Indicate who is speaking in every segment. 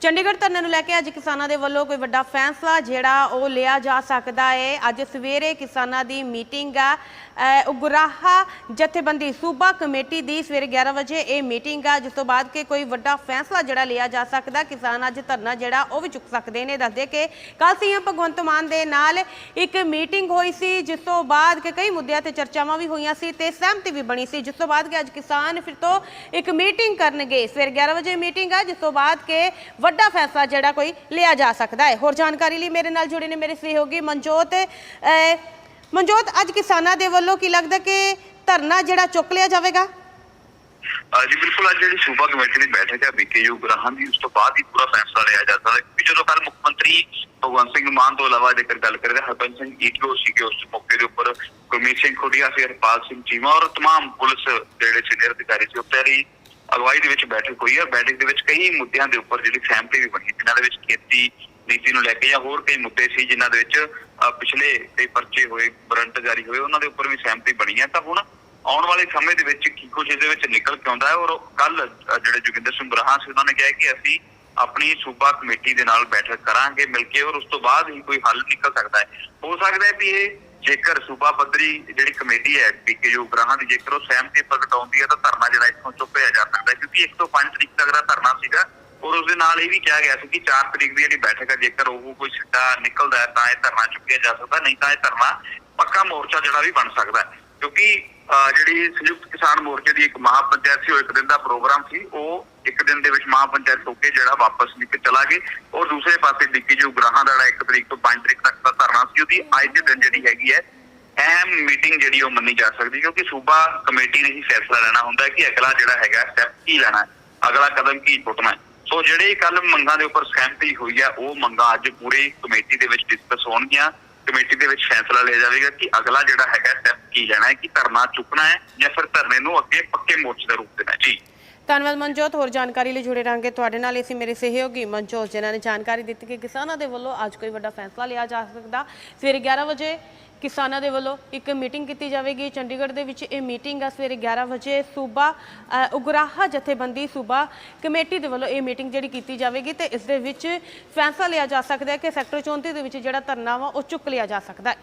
Speaker 1: ਚੰਡੀਗੜ੍ਹ ਧਰਨੇ ਨੂੰ ਲੈ ਕੇ ਅੱਜ ਕਿਸਾਨਾਂ ਦੇ ਵੱਲੋਂ ਕੋਈ ਵੱਡਾ ਫੈਸਲਾ ਜਿਹੜਾ ਉਹ ਲਿਆ ਜਾ ਸਕਦਾ ਹੈ ਅੱਜ ਸਵੇਰੇ ਕਿਸਾਨਾਂ ਦੀ ਮੀਟਿੰਗ ਆ। ਉਗਰਾਹਾ ਜਥੇਬੰਦੀ ਸੂਬਾ ਕਮੇਟੀ ਦੀ ਸਵੇਰੇ 11 ਵਜੇ ਇਹ ਮੀਟਿੰਗ ਆ, ਜਿਸ ਤੋਂ ਬਾਅਦ ਕਿ ਕੋਈ ਵੱਡਾ ਫੈਸਲਾ ਜਿਹੜਾ ਲਿਆ ਜਾ ਸਕਦਾ। ਕਿਸਾਨ ਅੱਜ ਧਰਨਾ ਜਿਹੜਾ ਉਹ ਵੀ ਚੁੱਕ ਸਕਦੇ ਨੇ। ਦੱਸਦੇ ਕਿ ਕੱਲ ਸੀਐਮ ਭਗਵੰਤ ਮਾਨ ਦੇ ਨਾਲ ਇੱਕ ਮੀਟਿੰਗ ਹੋਈ ਸੀ, ਜਿਸ ਤੋਂ ਬਾਅਦ ਕਿ ਕਈ ਮੁੱਦਿਆਂ ਤੇ ਚਰਚਾਵਾਂ ਵੀ ਹੋਈਆਂ ਸੀ ਤੇ ਸਹਿਮਤੀ ਵੀ ਬਣੀ ਸੀ। ਜਿਸ ਤੋਂ ਬਾਅਦ ਕਿ ਅੱਜ ਕਿਸਾਨ ਫਿਰ ਤੋਂ ਇੱਕ ਮੀਟਿੰਗ ਕਰਨਗੇ। ਸਵੇਰੇ 11 ਵਜੇ ਮੀਟਿੰਗ ਆ, ਜਿਸ ਤੋਂ ਬਾਅਦ ਕਿ ਵੱਡਾ ਫੈਸਲਾ ਜਿਹੜਾ ਕੋਈ ਲਿਆ ਜਾ ਸਕਦਾ ਹੈ ਹੋਰ ਜਾਣਕਾਰੀ ਲਈ ਮੇਰੇ ਨਾਲ ਜੁੜੇ ਨੇ ਮੇਰੇ ਸਹਿਯੋਗੀ ਮਨਜੋਤ ਅਹ, ਮਨਜੋਤ ਅੱਜ ਕਿਸਾਨਾਂ ਦੇ ਵੱਲੋਂ ਕੀ ਲੱਗਦਾ ਕਿ ਧਰਨਾ ਜਿਹੜਾ ਚੁੱਕ ਲਿਆ ਜਾਵੇਗਾ
Speaker 2: ਅਹ ਜੀ ਬਿਲਕੁਲ ਅੱਜ ਜਿਹੜੀ ਸੂਬਾ ਕਮੇਟੀ ਦੀ ਬੈਠਕ ਹੈ ਬੀਕੇਯੂ ਗ੍ਰਾਹਾਂ ਦੀ ਉਸ ਤੋਂ ਬਾਅਦ ਹੀ ਪੂਰਾ ਫੈਸਲਾ ਲਿਆ ਜਾ ਸਕਦਾ ਹੈ ਕਿਉਂਕਿ ਜਦੋਂ ਕੱਲ ਮੁੱਖ ਮੰਤਰੀ ਭਗਵੰਤ ਸਿੰਘ ਮਾਨ ਤੋਂ ਇਲਾਵਾ ਜੇਕਰ ਗੱਲ ਕਰੀਏ ਹਰਪੰਜ ਸਿੰਘ ਈਟੀਓ ਸੀਗੇ ਉਸ ਮੌਕੇ ਦੇ ਉੱਪਰ ਗੁਰਮੀਤ ਸਿੰਘ ਖੁੱਡੀਆ ਸੀ ਹਰਪਾਲ ਸਿੰਘ ਚੀਮਾ ਔਰ तमाम ਪੁਲਿਸ ਦੇ ਜਿਹੜੇ ਸੀਨੀਅਰ ਅਧਿਕਾਰੀ ਸੀ ਉੱਤੇ ਦੀ ਅਗਵਾਈ ਦੇ ਵਿੱਚ ਬੈਠਕ ਹੋਈ ਹੈ। ਬੈਠਕ ਦੇ ਵਿੱਚ ਕਈ ਮੁੱਦਿਆਂ ਦੇ ਉੱਪਰ ਜਿਹੜੀ ਸਹਿਮਤੀ ਵੀ ਬਣੀ। ਜਿਨ੍ਹਾਂ ਦੇ ਵਿੱਚ ਖੇਤੀ ਨੀਤੀ ਨੂੰ ਲੈ ਕੇ ਜਾਂ ਹੋਰ ਕਈ ਮੁੱਦੇ ਸੀ ਜਿਨ੍ਹਾਂ ਦੇ ਵਿੱਚ ਪਿਛਲੇ ਕਈ ਪਰਚੇ ਹੋਏ ਵਾਰੰਟ ਜਾਰੀ ਹੋਏ, ਉਹਨਾਂ ਦੇ ਉੱਪਰ ਵੀ ਸਹਿਮਤੀ ਬਣੀ ਹੈ। ਤਾਂ ਹੁਣ ਆਉਣ ਵਾਲੇ ਸਮੇਂ ਦੇ ਵਿੱਚ ਕੀ ਕੁਝ ਇਹਦੇ ਵਿੱਚ ਨਿਕਲ ਕੇ ਆਉਂਦਾ ਹੈ ਔਰ ਕੱਲ ਜਿਹੜੇ ਜੋਗਿੰਦਰ ਸਿੰਘ ਬਰਾਹਾਂ ਸੀ, ਉਹਨਾਂ ਨੇ ਕਿਹਾ ਕਿ ਅਸੀਂ ਆਪਣੀ ਸੂਬਾ ਕਮੇਟੀ ਦੇ ਨਾਲ ਬੈਠਕ ਕਰਾਂਗੇ ਮਿਲ ਕੇ ਔਰ ਉਸ ਤੋਂ ਬਾਅਦ ਹੀ ਕੋਈ ਹੱਲ ਨਿਕਲ ਸਕਦਾ ਹੈ। ਹੋ ਸਕਦਾ ਹੈ ਵੀ ਇਹ ਜੇਕਰ ਸੂਬਾ ਪੱਧਰੀ ਜਿਹੜੀ ਕਮੇਟੀ ਹੈ ਪੀਕੇਯੂ ਗ੍ਰਾਹਾਂ ਦੀ, ਜੇਕਰ ਉਹ ਸਹਿਮਤੀ ਪ੍ਰਗਟਾਉਂਦੀ ਹੈ ਤਾਂ ਧਰਨਾ ਜਿਹੜਾ ਇੱਥੋਂ ਚੁੱਕਿਆ ਜਾ ਸਕਦਾ ਕਿਉਂਕਿ 1 ਤੋਂ 5 ਤਰੀਕ ਤੱਕ ਦਾ ਧਰਨਾ ਸੀਗਾ ਔਰ ਉਸ ਦੇ ਨਾਲ ਇਹ ਵੀ ਕਿਹਾ ਗਿਆ ਸੀ ਕਿ 4 ਤਰੀਕ ਦੀ ਜਿਹੜੀ ਬੈਠਕ ਹੈ, ਜੇਕਰ ਉਹ ਕੋਈ ਸਿੱਟਾ ਨਿਕਲਦਾ ਹੈ ਤਾਂ ਇਹ ਧਰਨਾ ਚੁੱਕਿਆ ਜਾ ਸਕਦਾ, ਨਹੀਂ ਤਾਂ ਇਹ ਧਰਨਾ ਪੱਕਾ ਮੋਰਚਾ ਜਿਹੜਾ ਵੀ ਬਣ ਸਕਦਾ ਹੈ। ਕਿਉਂਕਿ ਅਹ, ਜਿਹੜੀ ਸੰਯੁਕਤ ਕਿਸਾਨ ਮੋਰਚੇ ਦੀ ਇੱਕ ਮਹਾਪੰਚਾਇਤ ਸੀ ਉਹ ਇੱਕ ਦਿਨ ਦਾ ਪ੍ਰੋਗਰਾਮ ਸੀ। ਉਹ ਇੱਕ ਦਿਨ ਦੇ ਵਿੱਚ ਮਹਾਪੰਚਾਇਤ ਹੋ ਕੇ ਜਿਹੜਾ ਵਾਪਸ ਨਿਕਲ ਚਲਾ ਗਏ। ਔਰ ਦੂਸਰੇ ਪਾਸੇ ਦਿੱਕੀ ਜੋ ਗ੍ਰਾਹਾਂ ਦਾ 1 ਤਰੀਕ ਤੋਂ 5 ਤਰੀਕ ਤੱਕ ਦਾ ਧਰਨਾ ਸੀ ਉਹਦੀ ਅੱਜ ਦੇ ਦਿਨ ਜਿਹੜੀ ਹੈਗੀ ਹੈ ਅਹਿਮ ਮੀਟਿੰਗ ਜਿਹੜੀ ਉਹ ਮੰਨੀ ਜਾ ਸਕਦੀ ਕਿਉਂਕਿ ਸੂਬਾ ਕਮੇਟੀ ਨੇ ਹੀ ਫੈਸਲਾ ਲੈਣਾ ਹੁੰਦਾ ਕਿ ਅਗਲਾ ਜਿਹੜਾ ਹੈਗਾ ਸਟੈਪ ਕੀ ਲੈਣਾ ਅਗਲਾ ਕਦਮ ਕੀ ਪੁੱਟਣਾ ਸੋ ਜਿਹੜੇ ਕੱਲ ਮੰਗਾਂ ਦੇ ਉੱਪਰ ਸਹਿਮਤੀ ਹੋਈ ਹੈ ਉਹ ਮੰਗਾਂ ਅੱਜ ਪੂਰੀ ਕਮੇਟੀ ਦੇ ਵਿੱਚ ਡਿਸਕਸ ਹੋਣਗੀਆਂ। ਕਮੇਟੀ ਦੇ ਵਿੱਚ ਫੈਸਲਾ ਲਿਆ ਜਾਵੇਗਾ ਕਿ ਅਗਲਾ ਜਿਹੜਾ ਹੈਗਾ ਸਟੈਪ ਕੀ ਲੈਣਾ ਹੈ, ਕਿ ਧਰਨਾ ਚੁੱਕਣਾ ਹੈ ਜਾਂ ਫਿਰ ਧਰਨੇ ਨੂੰ ਅੱਗੇ ਪੱਕੇ ਮੋਰਚੇ ਦਾ ਰੂਪ ਦੇਣਾ ਜੀ।
Speaker 1: ਧੰਨਵਾਦ ਮਨਜੋਤ, ਹੋਰ ਜਾਣਕਾਰੀ ਲਈ ਜੁੜੇ ਰਹਾਂਗੇ ਤੁਹਾਡੇ ਨਾਲ। ਇਸੇ ਮੇਰੇ ਸਹਿਯੋਗੀ ਮਨਜੋਤ, ਜਿਨ੍ਹਾਂ ਨੇ ਜਾਣਕਾਰੀ ਦਿੱਤੀ ਕਿ ਕਿਸਾਨਾਂ ਦੇ ਵੱਲੋਂ ਅੱਜ ਕੋਈ ਵੱਡਾ ਫੈਸਲਾ ਲਿਆ ਜਾ ਸਕਦਾ। ਸਵੇਰੇ 11 ਵਜੇ ਕਿਸਾਨਾਂ ਦੇ ਵੱਲੋਂ ਇੱਕ ਮੀਟਿੰਗ ਕੀਤੀ ਜਾਵੇਗੀ। ਚੰਡੀਗੜ੍ਹ ਦੇ ਵਿੱਚ ਇਹ ਮੀਟਿੰਗ ਆ ਸਵੇਰੇ 11 ਵਜੇ। ਸੂਬਾ ਉਗਰਾਹਾ ਜਥੇਬੰਦੀ ਸੂਬਾ ਕਮੇਟੀ ਦੇ ਵੱਲੋਂ ਇਹ ਮੀਟਿੰਗ ਜਿਹੜੀ ਕੀਤੀ ਜਾਵੇਗੀ ਤੇ ਇਸ ਦੇ ਵਿੱਚ ਫੈਸਲਾ ਲਿਆ ਜਾ ਸਕਦਾ ਹੈ ਕਿ ਸੈਕਟਰ 34 ਦੇ ਵਿੱਚ ਜਿਹੜਾ ਧਰਨਾ ਵਾ ਉਹ ਚੁੱਕ ਲਿਆ ਜਾ ਸਕਦਾ ਹੈ।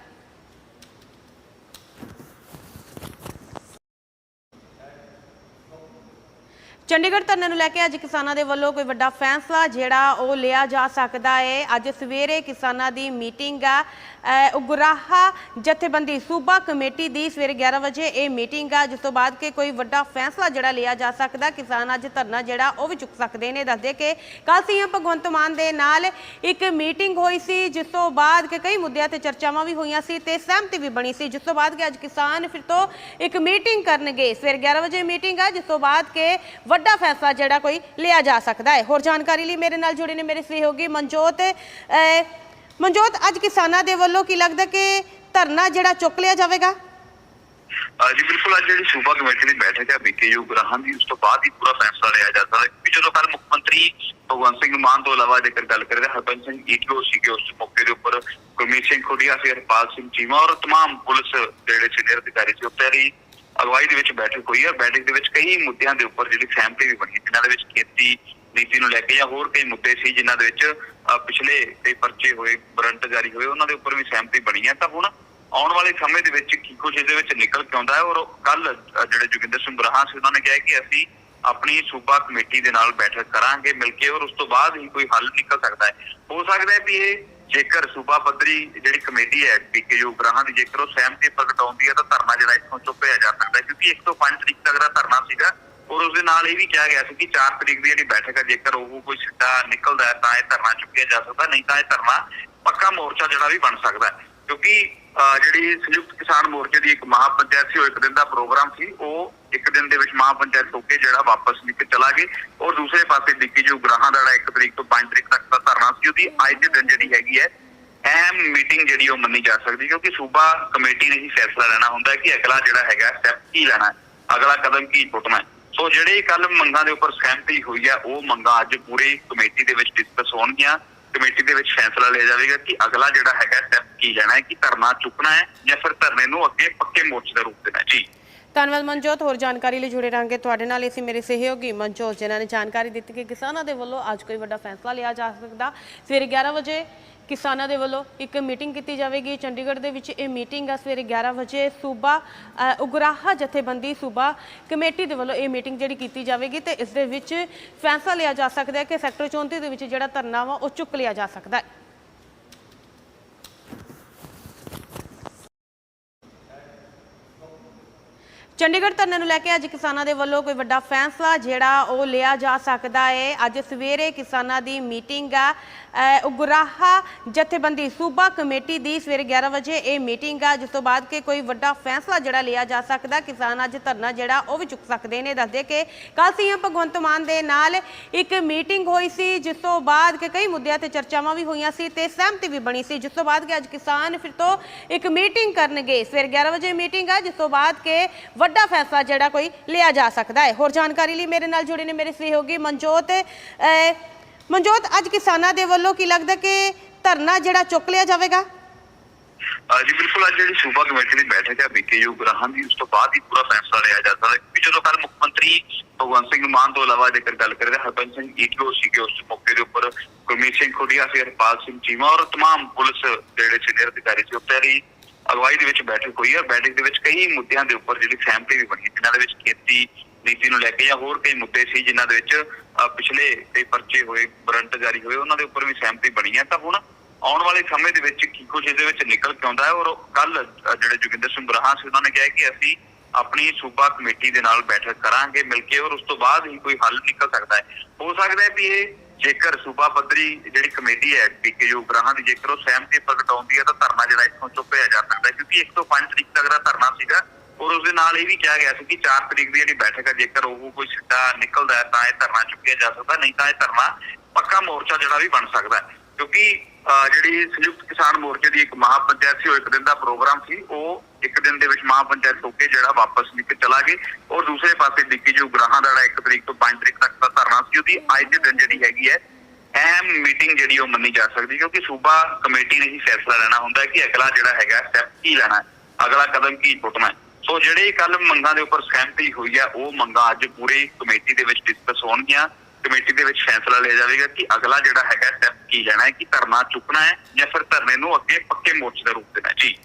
Speaker 1: ਚੰਡੀਗੜ੍ਹ ਧਰਨੇ ਨੂੰ ਲੈ ਕੇ ਅੱਜ ਕਿਸਾਨਾਂ ਦੇ ਵੱਲੋਂ ਕੋਈ ਵੱਡਾ ਫੈਸਲਾ ਜਿਹੜਾ ਉਹ ਲਿਆ ਜਾ ਸਕਦਾ ਹੈ। ਅੱਜ ਸਵੇਰੇ ਕਿਸਾਨਾਂ ਦੀ ਮੀਟਿੰਗ ਆ। ਉਗਰਾਹਾ ਜਥੇਬੰਦੀ ਸੂਬਾ ਕਮੇਟੀ ਦੀ ਸਵੇਰੇ 11 ਵਜੇ ਇਹ ਮੀਟਿੰਗ ਆ, ਜਿਸ ਤੋਂ ਬਾਅਦ ਕਿ ਕੋਈ ਵੱਡਾ ਫੈਸਲਾ ਜਿਹੜਾ ਲਿਆ ਜਾ ਸਕਦਾ, ਕਿਸਾਨ ਅੱਜ ਧਰਨਾ ਜਿਹੜਾ, ਉਹ ਵੀ ਚੁੱਕ ਸਕਦੇ ਨੇ। ਦੱਸਦੇ ਕਿ ਕੱਲ ਸੀਐਮ ਭਗਵੰਤ ਮਾਨ ਦੇ ਨਾਲ ਇੱਕ ਮੀਟਿੰਗ ਹੋਈ ਸੀ, ਜਿਸ ਤੋਂ ਬਾਅਦ ਕਿ ਕਈ ਮੁੱਦਿਆਂ ਤੇ ਚਰਚਾਵਾਂ ਵੀ ਹੋਈਆਂ ਸੀ ਤੇ ਸਹਿਮਤੀ ਵੀ ਬਣੀ ਸੀ। ਜਿਸ ਤੋਂ ਬਾਅਦ ਕਿ ਅੱਜ ਕਿਸਾਨ ਫਿਰ ਤੋਂ ਇੱਕ ਮੀਟਿੰਗ ਕਰਨਗੇ। ਸਵੇਰੇ 11 ਵਜੇ ਮੀਟਿੰਗ ਆ, ਜਿਸ ਤੋਂ ਬਾਅਦ ਕਿ ਵੱਡਾ ਫੈਸਲਾ ਜਿਹੜਾ ਕੋਈ ਲਿਆ ਜਾ ਸਕਦਾ ਹੈ। ਹੋਰ ਜਾਣਕਾਰੀ ਲਈ ਮੇਰੇ ਨਾਲ ਜੁੜੇ ਨੇ ਮੇਰੇ ਸਹਿਯੋਗੀ ਮਨਜੋਤ। ਮਨਜੋਤ ਅੱਜ ਕਿਸਾਨਾਂ ਦੇ ਵੱਲੋਂ ਕੀ ਲੱਗਦਾ ਕਿ ਧਰਨਾ ਜਿਹੜਾ ਚੁੱਕ ਲਿਆ ਜਾਵੇਗਾ
Speaker 2: ਅਹ ਜੀ ਬਿਲਕੁਲ ਅੱਜ ਜਿਹੜੀ ਸੂਬਾ ਕਮੇਟੀ ਦੀ ਬੈਠਕ ਹੈ ਬੀਕੇਯੂ ਗ੍ਰਾਹਾਂ ਦੀ ਉਸ ਤੋਂ ਬਾਅਦ ਹੀ ਪੂਰਾ ਫੈਸਲਾ ਲਿਆ ਜਾ ਸਕਦਾ ਹੈ ਕਿਉਂਕਿ ਜਦੋਂ ਕੱਲ ਮੁੱਖ ਮੰਤਰੀ ਭਗਵੰਤ ਸਿੰਘ ਮਾਨ ਤੋਂ ਇਲਾਵਾ ਜੇਕਰ ਗੱਲ ਕਰੀਏ ਹਰਪੰਜ ਸਿੰਘ ਈਟੀਓ ਸੀਗੇ ਉਸ ਮੌਕੇ ਦੇ ਉੱਪਰ ਗੁਰਮੀਤ ਸਿੰਘ ਖੁੱਡੀਆ ਸੀ ਹਰਪਾਲ ਸਿੰਘ ਚੀਮਾ ਔਰ तमाम ਪੁਲਿਸ ਦੇ ਜਿਹੜੇ ਸੀਨੀਅਰ ਅਧਿਕਾਰੀ ਸੀ ਉੱਤੇ ਦੀ ਅਗਵਾਈ ਦੇ ਵਿੱਚ ਬੈਠਕ ਹੋਈ ਹੈ ਬੈਠਕ ਦੇ ਵਿੱਚ ਕਈ ਮੁੱਦਿਆਂ ਦੇ ਉੱਪਰ ਜਿਹੜੀ ਸਹਿਮਤੀ ਵੀ ਬਣੀ ਜਿਨ੍ਹਾਂ ਦੇ ਵਿੱਚ ਖੇਤੀ ਨੀਤੀ ਨੂੰ ਲੈ ਕੇ ਜਾਂ ਹੋਰ ਕਈ ਮੁੱਦੇ ਸੀ ਜਿਨ੍ਹਾਂ ਦੇ ਵਿੱਚ ਪਿਛਲੇ ਕਈ ਪਰਚੇ ਹੋਏ ਵਾਰੰਟ ਜਾਰੀ ਹੋਏ, ਉਹਨਾਂ ਦੇ ਉੱਪਰ ਵੀ ਸਹਿਮਤੀ ਬਣੀ ਹੈ। ਤਾਂ ਹੁਣ ਆਉਣ ਵਾਲੇ ਸਮੇਂ ਦੇ ਵਿੱਚ ਕੀ ਕੁਝ ਇਹਦੇ ਵਿੱਚ ਨਿਕਲ ਕੇ ਆਉਂਦਾ ਹੈ ਔਰ ਕੱਲ ਜਿਹੜੇ ਜੋਗਿੰਦਰ ਸਿੰਘ ਬਰਾਹਾਂ ਸੀ, ਉਹਨਾਂ ਨੇ ਕਿਹਾ ਕਿ ਅਸੀਂ ਆਪਣੀ ਸੂਬਾ ਕਮੇਟੀ ਦੇ ਨਾਲ ਬੈਠਕ ਕਰਾਂਗੇ ਮਿਲ ਕੇ ਔਰ ਉਸ ਤੋਂ ਬਾਅਦ ਹੀ ਕੋਈ ਹੱਲ ਨਿਕਲ ਸਕਦਾ ਹੈ। ਹੋ ਸਕਦਾ ਹੈ ਵੀ ਇਹ ਜੇਕਰ ਸੂਬਾ ਪੱਧਰੀ ਜਿਹੜੀ ਕਮੇਟੀ ਹੈ ਪੀਕੇਯੂ ਗ੍ਰਾਹਾਂ ਦੀ, ਜੇਕਰ ਉਹ ਸਹਿਮਤੀ ਪ੍ਰਗਟਾਉਂਦੀ ਹੈ, ਤਾਂ ਧਰਨਾ ਜਿਹੜਾ ਇੱਥੋਂ ਚੁੱਪਿਆ ਜਾ ਸਕਦਾ ਕਿਉਂਕਿ 1 ਤੋਂ 5 ਤਰੀਕ ਤੱਕ ਦਾ ਧਰਨਾ ਸੀਗਾ। ਔਰ ਉਸ ਦੇ ਨਾਲ ਇਹ ਵੀ ਕਿਹਾ ਗਿਆ ਸੀ ਕਿ 4 ਤਰੀਕ ਦੀ ਜਿਹੜੀ ਬੈਠਕ ਹੈ ਜੇਕਰ ਉਹ ਕੋਈ ਸਿੱਟਾ ਨਿਕਲਦਾ ਹੈ ਤਾਂ ਇਹ ਧਰਨਾ ਚੁੱਕਿਆ ਜਾ ਸਕਦਾ ਨਹੀਂ ਤਾਂ ਇਹ ਧਰਨਾ ਪੱਕਾ ਮੋਰਚਾ ਜਿਹੜਾ ਵੀ ਬਣ ਸਕਦਾ ਕਿਉਂਕਿ ਅਹ, ਜਿਹੜੀ ਸੰਯੁਕਤ ਕਿਸਾਨ ਮੋਰਚੇ ਦੀ ਇੱਕ ਮਹਾਪੰਚਾਇਤ ਸੀ ਉਹ ਇੱਕ ਦਿਨ ਦਾ ਪ੍ਰੋਗਰਾਮ ਸੀ ਉਹ ਇੱਕ ਦਿਨ ਦੇ ਵਿੱਚ ਮਹਾਪੰਚਾਇਤ ਹੋ ਕੇ ਜਿਹੜਾ ਵਾਪਸ ਨਿਕਲ ਚਲਾ ਗਏ। ਔਰ ਦੂਸਰੇ ਪਾਸੇ ਦਿੱਕੀ ਜੋ ਗ੍ਰਾਹਾਂ ਦਾ ਜਿਹੜਾ 1 ਤਰੀਕ ਤੋਂ 5 ਤਰੀਕ ਤੱਕ ਦਾ ਧਰਨਾ ਸੀ ਉਹਦੀ ਅੱਜ ਦੇ ਦਿਨ ਜਿਹੜੀ ਹੈਗੀ ਹੈ ਅਹਿਮ ਮੀਟਿੰਗ ਜਿਹੜੀ ਉਹ ਮੰਨੀ ਜਾ ਸਕਦੀ ਕਿਉਂਕਿ ਸੂਬਾ ਕਮੇਟੀ ਨੇ ਹੀ ਫੈਸਲਾ ਲੈਣਾ ਹੁੰਦਾ ਕਿ ਅਗਲਾ ਜਿਹੜਾ ਹੈਗਾ ਸਟੈਪ ਕੀ ਲੈਣਾ ਅਗਲਾ ਕਦਮ ਕੀ ਪੁੱਟਣਾ ਹੈ। ਸੋ ਜਿਹੜੇ ਕੱਲ ਮੰਗਾਂ ਦੇ ਉੱਪਰ ਸਹਿਮਤੀ ਹੋਈ ਹੈ ਉਹ ਮੰਗਾਂ ਅੱਜ ਪੂਰੀ ਕਮੇਟੀ ਦੇ ਵਿੱਚ ਡਿਸਕਸ ਹੋਣਗੀਆਂ। ਕਮੇਟੀ ਦੇ ਵਿੱਚ ਫੈਸਲਾ ਲਿਆ ਜਾਵੇਗਾ ਕਿ ਅਗਲਾ ਜਿਹੜਾ ਹੈਗਾ ਸਟੈਪ ਕੀ ਲੈਣਾ ਹੈ, ਕਿ ਧਰਨਾ ਚੁੱਕਣਾ ਹੈ ਜਾਂ ਫਿਰ ਧਰਨੇ ਨੂੰ ਅੱਗੇ ਪੱਕੇ ਮੋਰਚੇ ਦਾ ਰੂਪ ਦੇਣਾ ਜੀ।
Speaker 1: ਧੰਨਵਾਦ ਮਨਜੋਤ, ਹੋਰ ਜਾਣਕਾਰੀ ਲਈ ਜੁੜੇ ਰਹਾਂਗੇ ਤੁਹਾਡੇ ਨਾਲ। ਇਸੇ ਮੇਰੇ ਸਹਿਯੋਗੀ ਮਨਜੋਤ, ਜਿਨ੍ਹਾਂ ਨੇ ਜਾਣਕਾਰੀ ਦਿੱਤੀ ਕਿ ਕਿਸਾਨਾਂ ਦੇ ਵੱਲੋਂ ਅੱਜ ਕੋਈ ਵੱਡਾ ਫੈਸਲਾ ਲਿਆ ਜਾ ਸਕਦਾ। ਸਵੇਰੇ 11 ਵਜੇ ਕਿਸਾਨਾਂ ਦੇ ਵੱਲੋਂ ਇੱਕ ਮੀਟਿੰਗ ਕੀਤੀ ਜਾਵੇਗੀ। ਚੰਡੀਗੜ੍ਹ ਦੇ ਵਿੱਚ ਇਹ ਮੀਟਿੰਗ ਆ ਸਵੇਰੇ 11 ਵਜੇ। ਸੂਬਾ ਉਗਰਾਹਾ ਜਥੇਬੰਦੀ ਸੂਬਾ ਕਮੇਟੀ ਦੇ ਵੱਲੋਂ ਇਹ ਮੀਟਿੰਗ ਜਿਹੜੀ ਕੀਤੀ ਜਾਵੇਗੀ ਤੇ ਇਸ ਦੇ ਵਿੱਚ ਫੈਸਲਾ ਲਿਆ ਜਾ ਸਕਦਾ ਹੈ ਕਿ ਸੈਕਟਰ 34 ਦੇ ਵਿੱਚ ਜਿਹੜਾ ਧਰਨਾ ਵਾ ਉਹ ਚੁੱਕ ਲਿਆ ਜਾ ਸਕਦਾ ਹੈ। ਚੰਡੀਗੜ੍ਹ ਧਰਨੇ ਨੂੰ ਲੈ ਕੇ ਅੱਜ ਕਿਸਾਨਾਂ ਦੇ ਵੱਲੋਂ ਕੋਈ ਵੱਡਾ ਫੈਸਲਾ ਜਿਹੜਾ ਉਹ ਲਿਆ ਜਾ ਸਕਦਾ ਹੈ। ਅੱਜ ਸਵੇਰੇ ਕਿਸਾਨਾਂ ਦੀ ਮੀਟਿੰਗ ਆ ਉਗਰਾਹਾ ਜਥੇਬੰਦੀ ਸੂਬਾ ਕਮੇਟੀ ਦੀ ਸਵੇਰੇ 11 ਵਜੇ ਇਹ ਮੀਟਿੰਗ ਆ, ਜਿਸ ਤੋਂ ਬਾਅਦ ਕਿ ਕੋਈ ਵੱਡਾ ਫੈਸਲਾ ਜਿਹੜਾ ਲਿਆ ਜਾ ਸਕਦਾ, ਕਿਸਾਨ ਅੱਜ ਧਰਨਾ ਜਿਹੜਾ ਉਹ ਵੀ ਚੁੱਕ ਸਕਦੇ ਨੇ। ਦੱਸਦੇ ਕਿ ਕੱਲ ਸੀਐਮ ਭਗਵੰਤ ਮਾਨ ਦੇ ਨਾਲ ਇੱਕ ਮੀਟਿੰਗ ਹੋਈ ਸੀ, ਜਿਸ ਤੋਂ ਬਾਅਦ ਕਿ ਕਈ ਮੁੱਦਿਆਂ ਤੇ ਚਰਚਾਵਾਂ ਵੀ ਹੋਈਆਂ ਸੀ ਤੇ ਸਹਿਮਤੀ ਵੀ ਬਣੀ ਸੀ, ਜਿਸ ਤੋਂ ਬਾਅਦ ਕਿ ਅੱਜ ਕਿਸਾਨ ਫਿਰ ਤੋਂ ਇੱਕ ਮੀਟਿੰਗ ਕਰਨਗੇ। ਸਵੇਰੇ 11 ਵਜੇ ਮੀਟਿੰਗ ਆ, ਜਿਸ ਤੋਂ ਬਾਅਦ ਕਿ ਵੱਡਾ ਫੈਸਲਾ ਜਿਹੜਾ ਕੋਈ ਲਿਆ ਜਾ ਸਕਦਾ ਹੈ। ਹੋਰ ਜਾਣਕਾਰੀ ਲਈ ਮੇਰੇ ਨਾਲ ਜੁੜੇ ਨੇ ਮੇਰੇ ਸਹਿਯੋਗੀ ਮਨਜੋਤ ਮਨਜੋਤ ਅੱਜ ਕਿਸਾਨਾਂ ਦੇ ਵੱਲੋਂ ਕੀ ਲੱਗਦਾ ਕਿ ਧਰਨਾ ਜਿਹੜਾ ਚੁੱਕ ਲਿਆ ਜਾਵੇਗਾ
Speaker 2: ਅਹ ਜੀ ਬਿਲਕੁਲ ਅੱਜ ਜਿਹੜੀ ਸੂਬਾ ਕਮੇਟੀ ਦੀ ਬੈਠਕ ਹੈ ਬੀਕੇਯੂ ਗ੍ਰਾਹਾਂ ਦੀ ਉਸ ਤੋਂ ਬਾਅਦ ਹੀ ਪੂਰਾ ਫੈਸਲਾ ਲਿਆ ਜਾ ਸਕਦਾ ਹੈ ਕਿਉਂਕਿ ਜਦੋਂ ਕੱਲ ਮੁੱਖ ਮੰਤਰੀ ਭਗਵੰਤ ਸਿੰਘ ਮਾਨ ਤੋਂ ਇਲਾਵਾ ਜੇਕਰ ਗੱਲ ਕਰੀਏ ਹਰਪੰਜ ਸਿੰਘ ਈਟੀਓ ਸੀਗੇ ਉਸ ਮੌਕੇ ਦੇ ਉੱਪਰ ਗੁਰਮੀਤ ਸਿੰਘ ਖੁੱਡੀਆ ਸੀ ਹਰਪਾਲ ਸਿੰਘ ਚੀਮਾ ਔਰ तमाम ਪੁਲਿਸ ਦੇ ਜਿਹੜੇ ਸੀਨੀਅਰ ਅਧਿਕਾਰੀ ਸੀ ਉੱਤੇ ਦੀ ਅਗਵਾਈ ਦੇ ਵਿੱਚ ਬੈਠਕ ਹੋਈ ਹੈ ਬੈਠਕ ਦੇ ਵਿੱਚ ਕਈ ਮੁੱਦਿਆਂ ਦੇ ਉੱਪਰ ਜਿਹੜੀ ਸਹਿਮਤੀ ਵੀ ਬਣੀ ਜਿਨ੍ਹਾਂ ਦੇ ਵਿੱਚ ਖੇਤੀ ਨੀਤੀ ਨੂੰ ਲੈ ਕੇ ਜਾਂ ਹੋਰ ਕਈ ਮੁੱਦੇ ਸੀ ਜਿਨ੍ਹਾਂ ਦੇ ਵਿੱਚ ਅਹ, ਪਿਛਲੇ ਕਈ ਪਰਚੇ ਹੋਏ ਵਾਰੰਟ ਜਾਰੀ ਹੋਏ, ਉਹਨਾਂ ਦੇ ਉੱਪਰ ਵੀ ਸਹਿਮਤੀ ਬਣੀ ਹੈ। ਤਾਂ ਹੁਣ ਆਉਣ ਵਾਲੇ ਸਮੇਂ ਦੇ ਵਿੱਚ ਕੀ ਕੁਝ ਇਹਦੇ ਵਿੱਚ ਨਿਕਲ ਕੇ ਆਉਂਦਾ ਹੈ ਔਰ ਕੱਲ ਜਿਹੜੇ ਜੋਗਿੰਦਰ ਸਿੰਘ ਬਰਾਹਾਂ ਸੀ, ਉਹਨਾਂ ਨੇ ਕਿਹਾ ਕਿ ਅਸੀਂ ਆਪਣੀ ਸੂਬਾ ਕਮੇਟੀ ਦੇ ਨਾਲ ਬੈਠਕ ਕਰਾਂਗੇ ਮਿਲ ਕੇ ਔਰ ਉਸ ਤੋਂ ਬਾਅਦ ਹੀ ਕੋਈ ਹੱਲ ਨਿਕਲ ਸਕਦਾ ਹੈ। ਹੋ ਸਕਦਾ ਹੈ ਵੀ ਇਹ ਜੇਕਰ ਸੂਬਾ ਪੱਧਰੀ ਜਿਹੜੀ ਕਮੇਟੀ ਹੈ ਪੀਕੇਯੂ ਗ੍ਰਾਹਾਂ ਦੀ, ਜੇਕਰ ਉਹ ਸਹਿਮਤੀ ਪ੍ਰਗਟਾਉਂਦੀ ਹੈ, ਤਾਂ ਧਰਨਾ ਜਿਹੜਾ ਇੱਥੋਂ ਚੁੱਪਿਆ ਜਾ ਸਕਦਾ ਕਿਉਂਕਿ 1 ਤੋਂ 5 ਤਰੀਕ ਤੱਕ ਦਾ ਧਰਨਾ ਸੀਗਾ। ਔਰ ਉਸ ਦੇ ਨਾਲ ਇਹ ਵੀ ਕਿਹਾ ਗਿਆ ਸੀ ਕਿ 4 ਤਰੀਕ ਦੀ ਜਿਹੜੀ ਬੈਠਕ ਹੈ ਜੇਕਰ ਉਹ ਕੋਈ ਸਿੱਟਾ ਨਿਕਲਦਾ ਹੈ ਤਾਂ ਇਹ ਧਰਨਾ ਚੁੱਕਿਆ ਜਾ ਸਕਦਾ ਨਹੀਂ ਤਾਂ ਇਹ ਧਰਨਾ ਪੱਕਾ ਮੋਰਚਾ ਜਿਹੜਾ ਵੀ ਬਣ ਸਕਦਾ ਕਿਉਂਕਿ ਅਹ, ਜਿਹੜੀ ਸੰਯੁਕਤ ਕਿਸਾਨ ਮੋਰਚੇ ਦੀ ਇੱਕ ਮਹਾਪੰਚਾਇਤ ਸੀ ਉਹ ਇੱਕ ਦਿਨ ਦਾ ਪ੍ਰੋਗਰਾਮ ਸੀ ਉਹ ਇੱਕ ਦਿਨ ਦੇ ਵਿੱਚ ਮਹਾਪੰਚਾਇਤ ਹੋ ਕੇ ਜਿਹੜਾ ਵਾਪਸ ਨਿਕਲ ਚਲਾ ਗਏ ਔਰ ਦੂਸਰੇ ਪਾਸੇ ਡਿੱਕੀ ਜੋ ਗ੍ਰਾਹਾਂ ਦਾ ਜਿਹੜਾ 1 ਤਰੀਕ ਤੋਂ 5 ਤਰੀਕ ਤੱਕ ਦਾ ਧਰਨਾ ਸੀ ਉਹਦੀ ਅੱਜ ਦੇ ਦਿਨ ਜਿਹੜੀ ਹੈਗੀ ਹੈ ਅਹਿਮ ਮੀਟਿੰਗ ਜਿਹੜੀ ਉਹ ਮੰਨੀ ਜਾ ਸਕਦੀ ਕਿਉਂਕਿ ਸੂਬਾ ਕਮੇਟੀ ਨੇ ਹੀ ਫੈਸਲਾ ਲੈਣਾ ਹੁੰਦਾ ਕਿ ਅਗਲਾ ਜਿਹੜਾ ਹੈਗਾ ਸਟੈਪ ਕੀ ਲੈਣਾ ਹੈ ਅਗਲਾ ਕਦਮ ਕੀ ਪੁੱਟਣਾ ਹੈ। ਸੋ ਜਿਹੜੇ ਕੱਲ ਮੰਗਾਂ ਦੇ ਉੱਪਰ ਸਹਿਮਤੀ ਹੋਈ ਹੈ ਉਹ ਮੰਗਾਂ ਅੱਜ ਪੂਰੀ ਕਮੇਟੀ ਦੇ ਵਿੱਚ ਡਿਸਕਸ ਹੋਣਗੀਆਂ। ਕਮੇਟੀ ਦੇ ਵਿੱਚ ਫੈਸਲਾ ਲਿਆ ਜਾਵੇਗਾ ਕਿ ਅਗਲਾ ਜਿਹੜਾ ਹੈਗਾ ਸਟੈਪ ਕੀ ਲੈਣਾ ਹੈ, ਕਿ ਧਰਨਾ ਚੁੱਕਣਾ ਹੈ ਜਾਂ ਫਿਰ ਧਰਨੇ ਨੂੰ ਅੱਗੇ ਪੱਕੇ ਮੋਰਚੇ ਦਾ ਰੂਪ ਦੇਣਾ ਜੀ।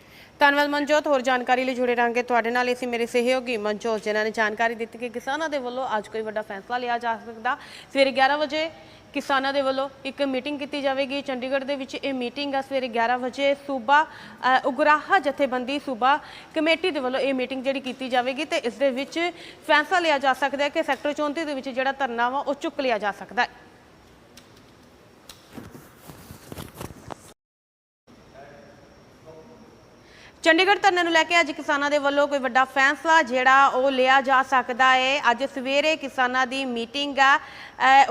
Speaker 1: ਧੰਨਵਾਦ ਮਨਜੋਤ, ਹੋਰ ਜਾਣਕਾਰੀ ਲਈ ਜੁੜੇ ਰਹਾਂਗੇ ਤੁਹਾਡੇ ਨਾਲ। ਇਸੇ ਮੇਰੇ ਸਹਿਯੋਗੀ ਮਨਜੋਤ, ਜਿਨ੍ਹਾਂ ਨੇ ਜਾਣਕਾਰੀ ਦਿੱਤੀ ਕਿ ਕਿਸਾਨਾਂ ਦੇ ਵੱਲੋਂ ਅੱਜ ਕੋਈ ਵੱਡਾ ਫੈਸਲਾ ਲਿਆ ਜਾ ਸਕਦਾ। ਸਵੇਰੇ 11 ਵਜੇ ਕਿਸਾਨਾਂ ਦੇ ਵੱਲੋਂ ਇੱਕ ਮੀਟਿੰਗ ਕੀਤੀ ਜਾਵੇਗੀ। ਚੰਡੀਗੜ੍ਹ ਦੇ ਵਿੱਚ ਇਹ ਮੀਟਿੰਗ ਆ ਸਵੇਰੇ 11 ਵਜੇ। ਸੂਬਾ ਉਗਰਾਹਾ ਜਥੇਬੰਦੀ ਸੂਬਾ ਕਮੇਟੀ ਦੇ ਵੱਲੋਂ ਇਹ ਮੀਟਿੰਗ ਜਿਹੜੀ ਕੀਤੀ ਜਾਵੇਗੀ ਤੇ ਇਸ ਦੇ ਵਿੱਚ ਫੈਸਲਾ ਲਿਆ ਜਾ ਸਕਦਾ ਹੈ ਕਿ ਸੈਕਟਰ 34 ਦੇ ਵਿੱਚ ਜਿਹੜਾ ਧਰਨਾ ਵਾ ਉਹ ਚੁੱਕ ਲਿਆ ਜਾ ਸਕਦਾ ਹੈ। ਚੰਡੀਗੜ੍ਹ ਧਰਨੇ ਨੂੰ ਲੈ ਕੇ ਅੱਜ ਕਿਸਾਨਾਂ ਦੇ ਵੱਲੋਂ ਕੋਈ ਵੱਡਾ ਫੈਸਲਾ ਜਿਹੜਾ ਉਹ ਲਿਆ ਜਾ ਸਕਦਾ ਹੈ। ਅੱਜ ਸਵੇਰੇ ਕਿਸਾਨਾਂ ਦੀ ਮੀਟਿੰਗ ਆ।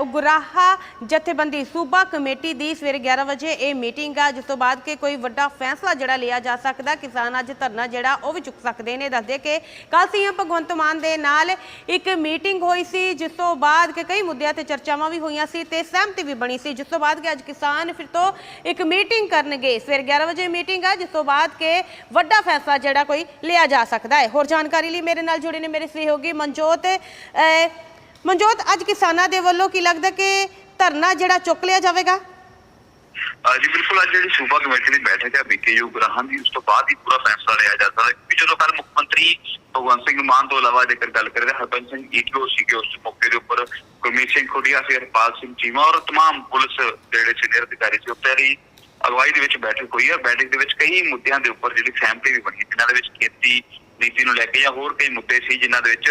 Speaker 1: ਉਗਰਾਹਾ ਜਥੇਬੰਦੀ ਸੂਬਾ ਕਮੇਟੀ ਦੀ ਸਵੇਰੇ 11 ਵਜੇ ਇਹ ਮੀਟਿੰਗ ਆ, ਜਿਸ ਤੋਂ ਬਾਅਦ ਕਿ ਕੋਈ ਵੱਡਾ ਫੈਸਲਾ ਜਿਹੜਾ ਲਿਆ ਜਾ ਸਕਦਾ, ਕਿਸਾਨ ਅੱਜ ਧਰਨਾ ਜਿਹੜਾ, ਉਹ ਵੀ ਚੁੱਕ ਸਕਦੇ ਨੇ। ਦੱਸਦੇ ਕਿ ਕੱਲ ਸੀਐਮ ਭਗਵੰਤ ਮਾਨ ਦੇ ਨਾਲ ਇੱਕ ਮੀਟਿੰਗ ਹੋਈ ਸੀ, ਜਿਸ ਤੋਂ ਬਾਅਦ ਕਿ ਕਈ ਮੁੱਦਿਆਂ ਤੇ ਚਰਚਾਵਾਂ ਵੀ ਹੋਈਆਂ ਸੀ ਤੇ ਸਹਿਮਤੀ ਵੀ ਬਣੀ ਸੀ, ਜਿਸ ਤੋਂ ਬਾਅਦ ਕਿ ਅੱਜ ਕਿਸਾਨ ਫਿਰ ਤੋਂ ਇੱਕ ਮੀਟਿੰਗ ਕਰਨਗੇ। ਸਵੇਰੇ 11 ਵਜੇ ਮੀਟਿੰਗ ਆ, ਜਿਸ ਤੋਂ ਬਾਅਦ ਕਿ ਵੱਡਾ ਫੈਸਲਾ ਜਿਹੜਾ ਕੋਈ ਲਿਆ ਜਾ ਸਕਦਾ ਹੈ। ਹੋਰ ਜਾਣਕਾਰੀ ਲਈ ਮੇਰੇ ਨਾਲ ਜੁੜੇ ਨੇ ਮੇਰੇ ਸਹਿਯੋਗੀ ਮਨਜੋਤ ਮਨਜੋਤ ਅੱਜ ਕਿਸਾਨਾਂ ਦੇ ਵੱਲੋਂ ਕੀ ਲੱਗਦਾ ਕਿ ਧਰਨਾ ਜਿਹੜਾ ਚੁੱਕ ਲਿਆ ਜਾਵੇਗਾ
Speaker 2: ਅਹ ਜੀ ਬਿਲਕੁਲ ਅੱਜ ਜਿਹੜੀ ਸੂਬਾ ਕਮੇਟੀ ਦੀ ਬੈਠਕ ਹੈ ਬੀਕੇਯੂ ਗ੍ਰਾਹਾਂ ਦੀ ਉਸ ਤੋਂ ਬਾਅਦ ਹੀ ਪੂਰਾ ਫੈਸਲਾ ਲਿਆ ਜਾ ਸਕਦਾ ਹੈ ਕਿਉਂਕਿ ਜਦੋਂ ਕੱਲ ਮੁੱਖ ਮੰਤਰੀ ਭਗਵੰਤ ਸਿੰਘ ਮਾਨ ਤੋਂ ਇਲਾਵਾ ਜੇਕਰ ਗੱਲ ਕਰੀਏ ਹਰਪੰਜ ਸਿੰਘ ਈਟੀਓ ਸੀਗੇ ਉਸ ਮੌਕੇ ਦੇ ਉੱਪਰ ਗੁਰਮੀਤ ਸਿੰਘ ਖੁੱਡੀਆ ਸੀ ਹਰਪਾਲ ਸਿੰਘ ਚੀਮਾ ਔਰ तमाम ਪੁਲਿਸ ਦੇ ਜਿਹੜੇ ਸੀਨੀਅਰ ਅਧਿਕਾਰੀ ਸੀ ਉੱਤੇ ਦੀ ਅਗਵਾਈ ਦੇ ਵਿੱਚ ਬੈਠਕ ਹੋਈ ਹੈ ਬੈਠਕ ਦੇ ਵਿੱਚ ਕਈ ਮੁੱਦਿਆਂ ਦੇ ਉੱਪਰ ਜਿਹੜੀ ਸਹਿਮਤੀ ਵੀ ਬਣੀ ਜਿਨ੍ਹਾਂ ਦੇ ਵਿੱਚ ਖੇਤੀ ਨੀਤੀ ਨੂੰ ਲੈ ਕੇ ਜਾਂ ਹੋਰ ਕਈ ਮੁੱਦੇ ਸੀ ਜਿਨ੍ਹਾਂ ਦੇ ਵਿੱਚ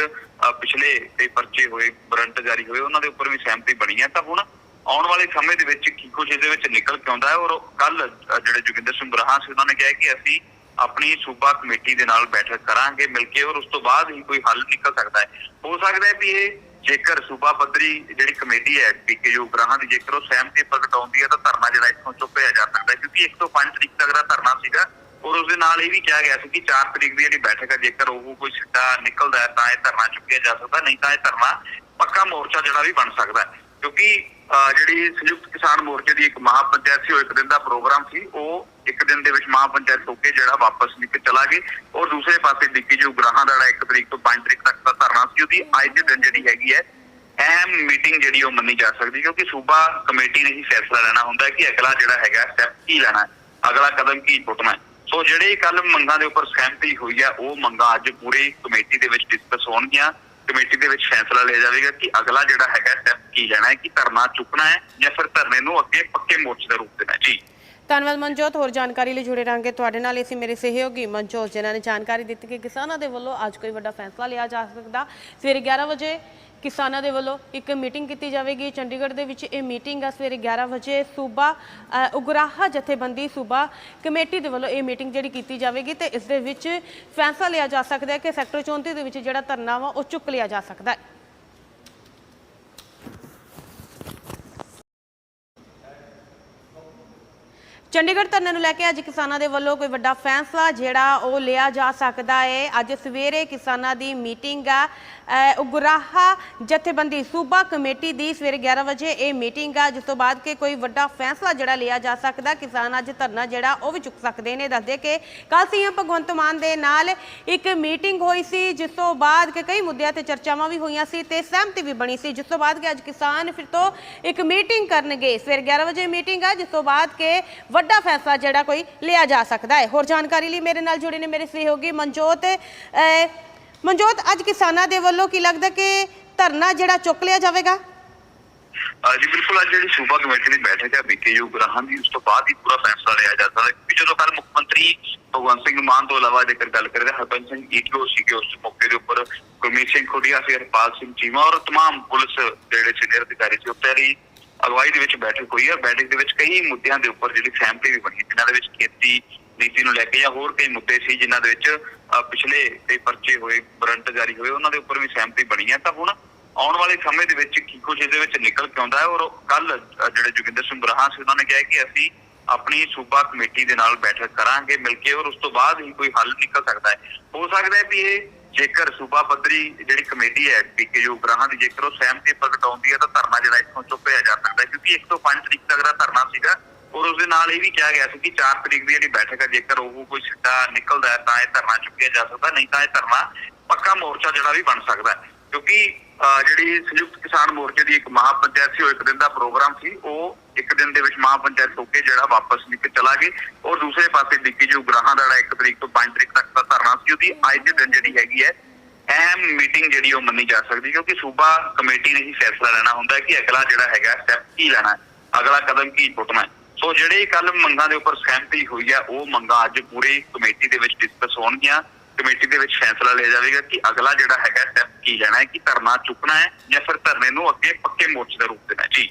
Speaker 2: ਪਿਛਲੇ ਕਈ ਪਰਚੇ ਹੋਏ ਵਾਰੰਟ ਜਾਰੀ ਹੋਏ, ਉਹਨਾਂ ਦੇ ਉੱਪਰ ਵੀ ਸਹਿਮਤੀ ਬਣੀ ਹੈ। ਤਾਂ ਹੁਣ ਆਉਣ ਵਾਲੇ ਸਮੇਂ ਦੇ ਵਿੱਚ ਕੀ ਕੁਝ ਇਹਦੇ ਵਿੱਚ ਨਿਕਲ ਕੇ ਆਉਂਦਾ ਹੈ ਔਰ ਕੱਲ ਜਿਹੜੇ ਜੋਗਿੰਦਰ ਸਿੰਘ ਬਰਾਹਾਂ ਸੀ, ਉਹਨਾਂ ਨੇ ਕਿਹਾ ਕਿ ਅਸੀਂ ਆਪਣੀ ਸੂਬਾ ਕਮੇਟੀ ਦੇ ਨਾਲ ਬੈਠਕ ਕਰਾਂਗੇ ਮਿਲ ਕੇ ਔਰ ਉਸ ਤੋਂ ਬਾਅਦ ਹੀ ਕੋਈ ਹੱਲ ਨਿਕਲ ਸਕਦਾ ਹੈ। ਹੋ ਸਕਦਾ ਹੈ ਵੀ ਇਹ ਜੇਕਰ ਸੂਬਾ ਪੱਧਰੀ ਜਿਹੜੀ ਕਮੇਟੀ ਹੈ ਪੀਕੇਯੂ ਗ੍ਰਾਹਾਂ ਦੀ ਜੇਕਰ ਉਹ ਸਹਿਮਤੀ ਪ੍ਰਗਟਾਉਂਦੀ ਹੈ, ਤਾਂ ਧਰਨਾ ਜਿਹੜਾ ਇੱਥੋਂ ਚੁੱਕਿਆ ਜਾ ਸਕਦਾ ਕਿਉਂਕਿ 1 ਤੋਂ 5 ਤਰੀਕ ਤੱਕ ਦਾ ਧਰਨਾ ਸੀਗਾ। ਔਰ ਉਸ ਦੇ ਨਾਲ ਇਹ ਵੀ ਕਿਹਾ ਗਿਆ ਸੀ ਕਿ 4 ਤਰੀਕ ਦੀ ਜਿਹੜੀ ਬੈਠਕ ਹੈ, ਜੇਕਰ ਉਹ ਕੋਈ ਸਿੱਟਾ ਨਿਕਲਦਾ ਹੈ, ਤਾਂ ਇਹ ਧਰਨਾ ਚੁੱਕਿਆ ਜਾ ਸਕਦਾ, ਨਹੀਂ ਤਾਂ ਇਹ ਧਰਨਾ ਪੱਕਾ ਮੋਰਚਾ ਜਿਹੜਾ ਵੀ ਬਣ ਸਕਦਾ ਕਿਉਂਕਿ, ਅਹ, ਜਿਹੜੀ ਸੰਯੁਕਤ ਕਿਸਾਨ ਮੋਰਚੇ ਦੀ ਇੱਕ ਮਹਾਪੰਚਾਇਤ ਸੀ, ਉਹ ਇੱਕ ਦਿਨ ਦਾ ਪ੍ਰੋਗਰਾਮ ਸੀ, ਉਹ ਇੱਕ ਦਿਨ ਦੇ ਵਿੱਚ ਮਹਾਪੰਚਾਇਤ ਹੋ ਕੇ ਜਿਹੜਾ ਵਾਪਸ ਨਿਕਲ ਚਲਾ ਗਏ। ਔਰ ਦੂਸਰੇ ਪਾਸੇ ਡਿੱਕੀ ਜੋ ਗ੍ਰਾਹਾਂ ਦਾ ਜਿਹੜਾ ਇੱਕ ਤਰੀਕ ਤੋਂ 5 ਤਰੀਕ ਤੱਕ ਦਾ ਧਰਨਾ ਸੀ, ਉਹਦੀ ਅੱਜ ਦੇ ਦਿਨ ਜਿਹੜੀ ਹੈਗੀ ਹੈ, ਅਹਿਮ ਮੀਟਿੰਗ ਜਿਹੜੀ ਉਹ ਮੰਨੀ ਜਾ ਸਕਦੀ ਕਿਉਂਕਿ ਸੂਬਾ ਕਮੇਟੀ ਨੇ ਹੀ ਫੈਸਲਾ ਲੈਣਾ ਹੁੰਦਾ ਕਿ ਅਗਲਾ ਜਿਹੜਾ ਹੈਗਾ ਸਟੈਪ ਕੀ ਲੈਣਾ ਅਗਲਾ ਕਦਮ ਕੀ ਪੁੱਟਣਾ ਹੈ? ਸੋ ਜਿਹੜੇ ਕੱਲ ਮੰਗਾਂ ਦੇ ਉੱਪਰ ਸਹਿਮਤੀ ਹੋਈ ਹੈ ਉਹ ਮੰਗਾਂ ਅੱਜ ਪੂਰੀ ਕਮੇਟੀ ਦੇ ਵਿੱਚ ਡਿਸਕਸ ਹੋਣਗੀਆਂ। ਕਮੇਟੀ ਦੇ ਵਿੱਚ ਫੈਸਲਾ ਲਿਆ ਜਾਵੇਗਾ ਕਿ ਅਗਲਾ ਜਿਹੜਾ ਹੈਗਾ ਸਟੈਪ ਕੀ ਲੈਣਾ ਹੈ, ਕਿ ਧਰਨਾ ਚੁੱਕਣਾ ਹੈ ਜਾਂ ਫਿਰ ਧਰਨੇ ਨੂੰ ਅੱਗੇ ਪੱਕੇ ਮੋਰਚੇ ਦਾ ਰੂਪ ਦੇਣਾ ਜੀ।
Speaker 1: ਧੰਨਵਾਦ ਮਨਜੋਤ, ਹੋਰ ਜਾਣਕਾਰੀ ਲਈ ਜੁੜੇ ਰਹਾਂਗੇ ਤੁਹਾਡੇ ਨਾਲ। ਇਸੇ ਮੇਰੇ ਸਹਿਯੋਗੀ ਮਨਜੋਤ, ਜਿਨ੍ਹਾਂ ਨੇ ਜਾਣਕਾਰੀ ਦਿੱਤੀ ਕਿ ਕਿਸਾਨਾਂ ਦੇ ਵੱਲੋਂ ਅੱਜ ਕੋਈ ਵੱਡਾ ਫੈਸਲਾ ਲਿਆ ਜਾ ਸਕਦਾ। ਸਵੇਰੇ 11 ਵਜੇ ਕਿਸਾਨਾਂ ਦੇ ਵੱਲੋਂ ਇੱਕ ਮੀਟਿੰਗ ਕੀਤੀ ਜਾਵੇਗੀ। ਚੰਡੀਗੜ੍ਹ ਦੇ ਵਿੱਚ ਇਹ ਮੀਟਿੰਗ ਆ ਸਵੇਰੇ 11 ਵਜੇ। ਸੂਬਾ ਉਗਰਾਹਾ ਜਥੇਬੰਦੀ ਸੂਬਾ ਕਮੇਟੀ ਦੇ ਵੱਲੋਂ ਇਹ ਮੀਟਿੰਗ ਜਿਹੜੀ ਕੀਤੀ ਜਾਵੇਗੀ ਤੇ ਇਸ ਦੇ ਵਿੱਚ ਫੈਸਲਾ ਲਿਆ ਜਾ ਸਕਦਾ ਹੈ ਕਿ ਸੈਕਟਰ 34 ਦੇ ਵਿੱਚ ਜਿਹੜਾ ਧਰਨਾ ਵਾ ਉਹ ਚੁੱਕ ਲਿਆ ਜਾ ਸਕਦਾ ਹੈ। ਚੰਡੀਗੜ੍ਹ ਧਰਨੇ ਨੂੰ ਲੈ ਕੇ ਅੱਜ ਕਿਸਾਨਾਂ ਦੇ ਵੱਲੋਂ ਕੋਈ ਵੱਡਾ ਫੈਸਲਾ ਜਿਹੜਾ ਉਹ ਲਿਆ ਜਾ ਸਕਦਾ ਹੈ। ਅੱਜ ਸਵੇਰੇ ਕਿਸਾਨਾਂ ਦੀ ਮੀਟਿੰਗ ਆ ਉਗਰਾਹਾ ਜਥੇਬੰਦੀ ਸੂਬਾ ਕਮੇਟੀ ਦੀ ਸਵੇਰੇ 11 ਵਜੇ ਇਹ ਮੀਟਿੰਗ ਆ, ਜਿਸ ਤੋਂ ਬਾਅਦ ਕਿ ਕੋਈ ਵੱਡਾ ਫੈਸਲਾ ਜਿਹੜਾ ਲਿਆ ਜਾ ਸਕਦਾ, ਕਿਸਾਨ ਅੱਜ ਧਰਨਾ ਜਿਹੜਾ, ਉਹ ਵੀ ਚੁੱਕ ਸਕਦੇ ਨੇ। ਦੱਸਦੇ ਕਿ ਕੱਲ ਸੀਐਮ ਭਗਵੰਤ ਮਾਨ ਦੇ ਨਾਲ ਇੱਕ ਮੀਟਿੰਗ ਹੋਈ ਸੀ, ਜਿਸ ਤੋਂ ਬਾਅਦ ਕਿ ਕਈ ਮੁੱਦਿਆਂ ਤੇ ਚਰਚਾਵਾਂ ਵੀ ਹੋਈਆਂ ਸੀ ਤੇ ਸਹਿਮਤੀ ਵੀ ਬਣੀ ਸੀ, ਜਿਸ ਤੋਂ ਬਾਅਦ ਕਿ ਅੱਜ ਕਿਸਾਨ ਫਿਰ ਤੋਂ ਇੱਕ ਮੀਟਿੰਗ ਕਰਨਗੇ। ਸਵੇਰੇ 11 ਵਜੇ ਮੀਟਿੰਗ ਆ, ਜਿਸ ਤੋਂ ਬਾਅਦ ਕਿ ਵੱਡਾ ਫੈਸਲਾ ਜਿਹੜਾ ਕੋਈ ਲਿਆ ਜਾ ਸਕਦਾ ਹੈ। ਹੋਰ ਜਾਣਕਾਰੀ ਲਈ ਮੇਰੇ ਨਾਲ ਜੁੜੇ ਨੇ ਮੇਰੇ ਸਹਿਯੋਗੀ ਮਨਜੋਤ ਮਨਜੋਤ ਅੱਜ ਕਿਸਾਨਾਂ ਦੇ ਵੱਲੋਂ ਕੀ ਲੱਗਦਾ ਕਿ ਧਰਨਾ ਜਿਹੜਾ ਚੁੱਕ ਲਿਆ ਜਾਵੇਗਾ
Speaker 2: ਅਹ ਜੀ ਬਿਲਕੁਲ ਅੱਜ ਜਿਹੜੀ ਸੂਬਾ ਕਮੇਟੀ ਦੀ ਬੈਠਕ ਹੈ ਬੀਕੇਯੂ ਗ੍ਰਾਹਾਂ ਦੀ ਉਸ ਤੋਂ ਬਾਅਦ ਹੀ ਪੂਰਾ ਫੈਸਲਾ ਲਿਆ ਜਾ ਸਕਦਾ ਹੈ ਕਿਉਂਕਿ ਜਦੋਂ ਕੱਲ ਮੁੱਖ ਮੰਤਰੀ ਭਗਵੰਤ ਸਿੰਘ ਮਾਨ ਤੋਂ ਇਲਾਵਾ ਜੇਕਰ ਗੱਲ ਕਰੀਏ ਹਰਪੰਜ ਸਿੰਘ ਈਟੀਓ ਸੀਗੇ ਉਸ ਮੌਕੇ ਦੇ ਉੱਪਰ ਗੁਰਮੀਤ ਸਿੰਘ ਖੁੱਡੀਆ ਸੀ ਹਰਪਾਲ ਸਿੰਘ ਚੀਮਾ ਔਰ तमाम ਪੁਲਿਸ ਦੇ ਜਿਹੜੇ ਸੀਨੀਅਰ ਅਧਿਕਾਰੀ ਸੀ ਉੱਤੇ ਦੀ ਅਗਵਾਈ ਦੇ ਵਿੱਚ ਬੈਠਕ ਹੋਈ ਹੈ ਬੈਠਕ ਦੇ ਵਿੱਚ ਕਈ ਮੁੱਦਿਆਂ ਦੇ ਉੱਪਰ ਜਿਹੜੀ ਸਹਿਮਤੀ ਵੀ ਬਣੀ ਜਿਨ੍ਹਾਂ ਦੇ ਵਿੱਚ ਖੇਤੀ ਨੀਤੀ ਨੂੰ ਲੈ ਕੇ ਜਾਂ ਹੋਰ ਕਈ ਮੁੱਦੇ ਸੀ ਜਿਨ੍ਹਾਂ ਦੇ ਵਿੱਚ ਪਿਛਲੇ ਕਈ ਪਰਚੇ ਹੋਏ ਵਾਰੰਟ ਜਾਰੀ ਹੋਏ, ਉਹਨਾਂ ਦੇ ਉੱਪਰ ਵੀ ਸਹਿਮਤੀ ਬਣੀ ਹੈ। ਤਾਂ ਹੁਣ ਆਉਣ ਵਾਲੇ ਸਮੇਂ ਦੇ ਵਿੱਚ ਕੀ ਕੁਝ ਇਹਦੇ ਵਿੱਚ ਨਿਕਲ ਕੇ ਆਉਂਦਾ ਹੈ ਔਰ ਕੱਲ ਜਿਹੜੇ ਜੋਗਿੰਦਰ ਸਿੰਘ ਬਰਾਹਾਂ ਸੀ, ਉਹਨਾਂ ਨੇ ਕਿਹਾ ਕਿ ਅਸੀਂ ਆਪਣੀ ਸੂਬਾ ਕਮੇਟੀ ਦੇ ਨਾਲ ਬੈਠਕ ਕਰਾਂਗੇ ਮਿਲ ਕੇ ਔਰ ਉਸ ਤੋਂ ਬਾਅਦ ਹੀ ਕੋਈ ਹੱਲ ਨਿਕਲ ਸਕਦਾ ਹੈ। ਹੋ ਸਕਦਾ ਹੈ ਵੀ ਇਹ ਜੇਕਰ ਸੂਬਾ ਪੱਧਰੀ ਜਿਹੜੀ ਕਮੇਟੀ ਹੈ ਪੀਕੇਯੂ ਗ੍ਰਾਹਾਂ ਦੀ ਜੇਕਰ ਉਹ ਸਹਿਮਤੀ ਪ੍ਰਗਟਾਉਂਦੀ ਹੈ, ਤਾਂ ਧਰਨਾ ਜਿਹੜਾ ਇੱਥੋਂ ਚੁੱਪਿਆ ਜਾ ਸਕਦਾ ਹੈ, ਕਿਉਂਕਿ 1 ਤੋਂ 5 ਤਰੀਕ ਤੱਕ ਦਾ ਧਰਨਾ ਸੀਗਾ। ਔਰ ਉਸ ਦੇ ਨਾਲ ਇਹ ਵੀ ਕਿਹਾ ਗਿਆ ਸੀ ਕਿ 4 ਤਰੀਕ ਦੀ ਜਿਹੜੀ ਬੈਠਕ ਹੈ ਜੇਕਰ ਉਹ ਕੋਈ ਸਿੱਟਾ ਨਿਕਲਦਾ ਹੈ ਤਾਂ ਇਹ ਧਰਨਾ ਚੁੱਕਿਆ ਜਾ ਸਕਦਾ ਨਹੀਂ ਤਾਂ ਇਹ ਧਰਨਾ ਪੱਕਾ ਮੋਰਚਾ ਜਿਹੜਾ ਵੀ ਬਣ ਸਕਦਾ ਕਿਉਂਕਿ ਅਹ, ਜਿਹੜੀ ਸੰਯੁਕਤ ਕਿਸਾਨ ਮੋਰਚੇ ਦੀ ਇੱਕ ਮਹਾਪੰਚਾਇਤ ਸੀ ਉਹ ਇੱਕ ਦਿਨ ਦਾ ਪ੍ਰੋਗਰਾਮ ਸੀ ਉਹ ਇੱਕ ਦਿਨ ਦੇ ਵਿੱਚ ਮਹਾਪੰਚਾਇਤ ਹੋ ਕੇ ਜਿਹੜਾ ਵਾਪਸ ਨਿਕਲ ਚਲਾ ਗਏ ਔਰ ਦੂਸਰੇ ਪਾਸੇ ਡਿੱਕੀ ਜੋ ਗ੍ਰਾਹਾਂ ਦਾ ਜਿਹੜਾ ਇੱਕ ਤਰੀਕ ਤੋਂ 5 ਤਰੀਕ ਤੱਕ ਦਾ ਧਰਨਾ ਸੀ ਉਹਦੀ ਅੱਜ ਦੇ ਦਿਨ ਜਿਹੜੀ ਹੈਗੀ ਹੈ ਅਹਿਮ ਮੀਟਿੰਗ ਜਿਹੜੀ ਉਹ ਮੰਨੀ ਜਾ ਸਕਦੀ ਕਿਉਂਕਿ ਸੂਬਾ ਕਮੇਟੀ ਨੇ ਹੀ ਫੈਸਲਾ ਲੈਣਾ ਹੁੰਦਾ ਕਿ ਅਗਲਾ ਜਿਹੜਾ ਹੈਗਾ ਸਟੈਪ ਕੀ ਲੈਣਾ ਅਗਲਾ ਕਦਮ ਕੀ ਪੁੱਟਣਾ ਹੈ? ਸੋ ਜਿਹੜੇ ਕੱਲ ਮੰਗਾਂ ਦੇ ਉੱਪਰ ਸਹਿਮਤੀ ਹੋਈ ਹੈ ਉਹ ਮੰਗਾਂ ਅੱਜ ਪੂਰੀ ਕਮੇਟੀ ਦੇ ਵਿੱਚ ਡਿਸਕਸ ਹੋਣਗੀਆਂ। ਕਮੇਟੀ ਦੇ ਵਿੱਚ ਫੈਸਲਾ ਲਿਆ ਜਾਵੇਗਾ ਕਿ ਅਗਲਾ ਜਿਹੜਾ ਹੈਗਾ ਸਟੈਪ ਕੀ ਲੈਣਾ ਹੈ, ਕਿ ਧਰਨਾ ਚੁੱਕਣਾ ਹੈ ਜਾਂ ਫਿਰ ਧਰਨੇ ਨੂੰ ਅੱਗੇ ਪੱਕੇ ਮੋਰਚੇ ਦਾ ਰੂਪ ਦੇਣਾ ਜੀ।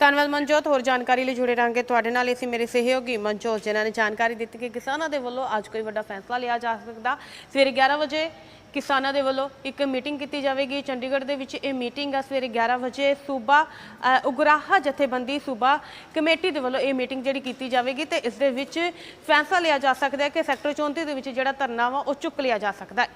Speaker 1: ਧੰਨਵਾਦ ਮਨਜੋਤ, ਹੋਰ ਜਾਣਕਾਰੀ ਲਈ ਜੁੜੇ ਰਹਾਂਗੇ ਤੁਹਾਡੇ ਨਾਲ। ਇਸੇ ਮੇਰੇ ਸਹਿਯੋਗੀ ਮਨਜੋਤ, ਜਿਨ੍ਹਾਂ ਨੇ ਜਾਣਕਾਰੀ ਦਿੱਤੀ ਕਿ ਕਿਸਾਨਾਂ ਦੇ ਵੱਲੋਂ ਅੱਜ ਕੋਈ ਵੱਡਾ ਫੈਸਲਾ ਲਿਆ ਜਾ ਸਕਦਾ। ਸਵੇਰੇ 11 ਵਜੇ ਕਿਸਾਨਾਂ ਦੇ ਵੱਲੋਂ ਇੱਕ ਮੀਟਿੰਗ ਕੀਤੀ ਜਾਵੇਗੀ। ਚੰਡੀਗੜ੍ਹ ਦੇ ਵਿੱਚ ਇਹ ਮੀਟਿੰਗ ਆ ਸਵੇਰੇ 11 ਵਜੇ। ਸੂਬਾ ਉਗਰਾਹਾ ਜਥੇਬੰਦੀ ਸੂਬਾ ਕਮੇਟੀ ਦੇ ਵੱਲੋਂ ਇਹ ਮੀਟਿੰਗ ਜਿਹੜੀ ਕੀਤੀ ਜਾਵੇਗੀ ਤੇ ਇਸ ਦੇ ਵਿੱਚ ਫੈਸਲਾ ਲਿਆ ਜਾ ਸਕਦਾ ਹੈ ਕਿ ਸੈਕਟਰ 34 ਦੇ ਵਿੱਚ ਜਿਹੜਾ ਧਰਨਾ ਵਾ ਉਹ ਚੁੱਕ ਲਿਆ ਜਾ ਸਕਦਾ ਹੈ।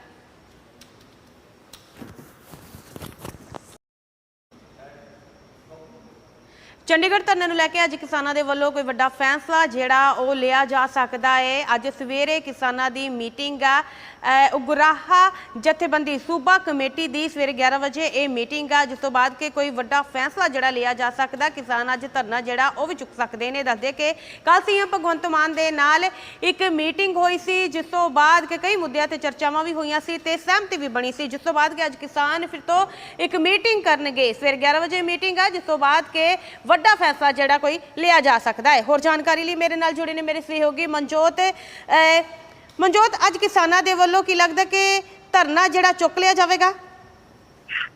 Speaker 1: ਚੰਡੀਗੜ੍ਹ ਧਰਨੇ ਨੂੰ ਲੈ ਕੇ ਅੱਜ ਕਿਸਾਨਾਂ ਦੇ ਵੱਲੋਂ ਕੋਈ ਵੱਡਾ ਫੈਸਲਾ ਜਿਹੜਾ ਉਹ ਲਿਆ ਜਾ ਸਕਦਾ ਹੈ। ਅੱਜ ਸਵੇਰੇ ਕਿਸਾਨਾਂ ਦੀ ਮੀਟਿੰਗ ਆ ਉਗਰਾਹਾ ਜਥੇਬੰਦੀ ਸੂਬਾ ਕਮੇਟੀ ਦੀ ਸਵੇਰੇ 11 ਵਜੇ ਇਹ ਮੀਟਿੰਗ ਆ, ਜਿਸ ਤੋਂ ਬਾਅਦ ਕਿ ਕੋਈ ਵੱਡਾ ਫੈਸਲਾ ਜਿਹੜਾ ਲਿਆ ਜਾ ਸਕਦਾ, ਕਿਸਾਨ ਅੱਜ ਧਰਨਾ ਜਿਹੜਾ, ਉਹ ਵੀ ਚੁੱਕ ਸਕਦੇ ਨੇ। ਦੱਸਦੇ ਕਿ ਕੱਲ ਸੀਐਮ ਭਗਵੰਤ ਮਾਨ ਦੇ ਨਾਲ ਇੱਕ ਮੀਟਿੰਗ ਹੋਈ ਸੀ, ਜਿਸ ਤੋਂ ਬਾਅਦ ਕਿ ਕਈ ਮੁੱਦਿਆਂ ਤੇ ਚਰਚਾਵਾਂ ਵੀ ਹੋਈਆਂ ਸੀ ਤੇ ਸਹਿਮਤੀ ਵੀ ਬਣੀ ਸੀ, ਜਿਸ ਤੋਂ ਬਾਅਦ ਕਿ ਅੱਜ ਕਿਸਾਨ ਫਿਰ ਤੋਂ ਇੱਕ ਮੀਟਿੰਗ ਕਰਨਗੇ। ਸਵੇਰੇ 11 ਵਜੇ ਮੀਟਿੰਗ ਆ, ਜਿਸ ਤੋਂ ਬਾਅਦ ਕਿ ਵੱਡਾ ਫੈਸਲਾ ਜਿਹੜਾ ਕੋਈ ਲਿਆ ਜਾ ਸਕਦਾ ਹੈ। ਹੋਰ ਜਾਣਕਾਰੀ ਲਈ ਮੇਰੇ ਨਾਲ ਜੁੜੇ ਨੇ ਮੇਰੇ ਸਹਿਯੋਗੀ ਮਨਜੋਤ ਮਨਜੋਤ ਅੱਜ ਕਿਸਾਨਾਂ ਦੇ ਵੱਲੋਂ ਕੀ ਲੱਗਦਾ ਕਿ ਧਰਨਾ ਜਿਹੜਾ ਚੁੱਕ ਲਿਆ ਜਾਵੇਗਾ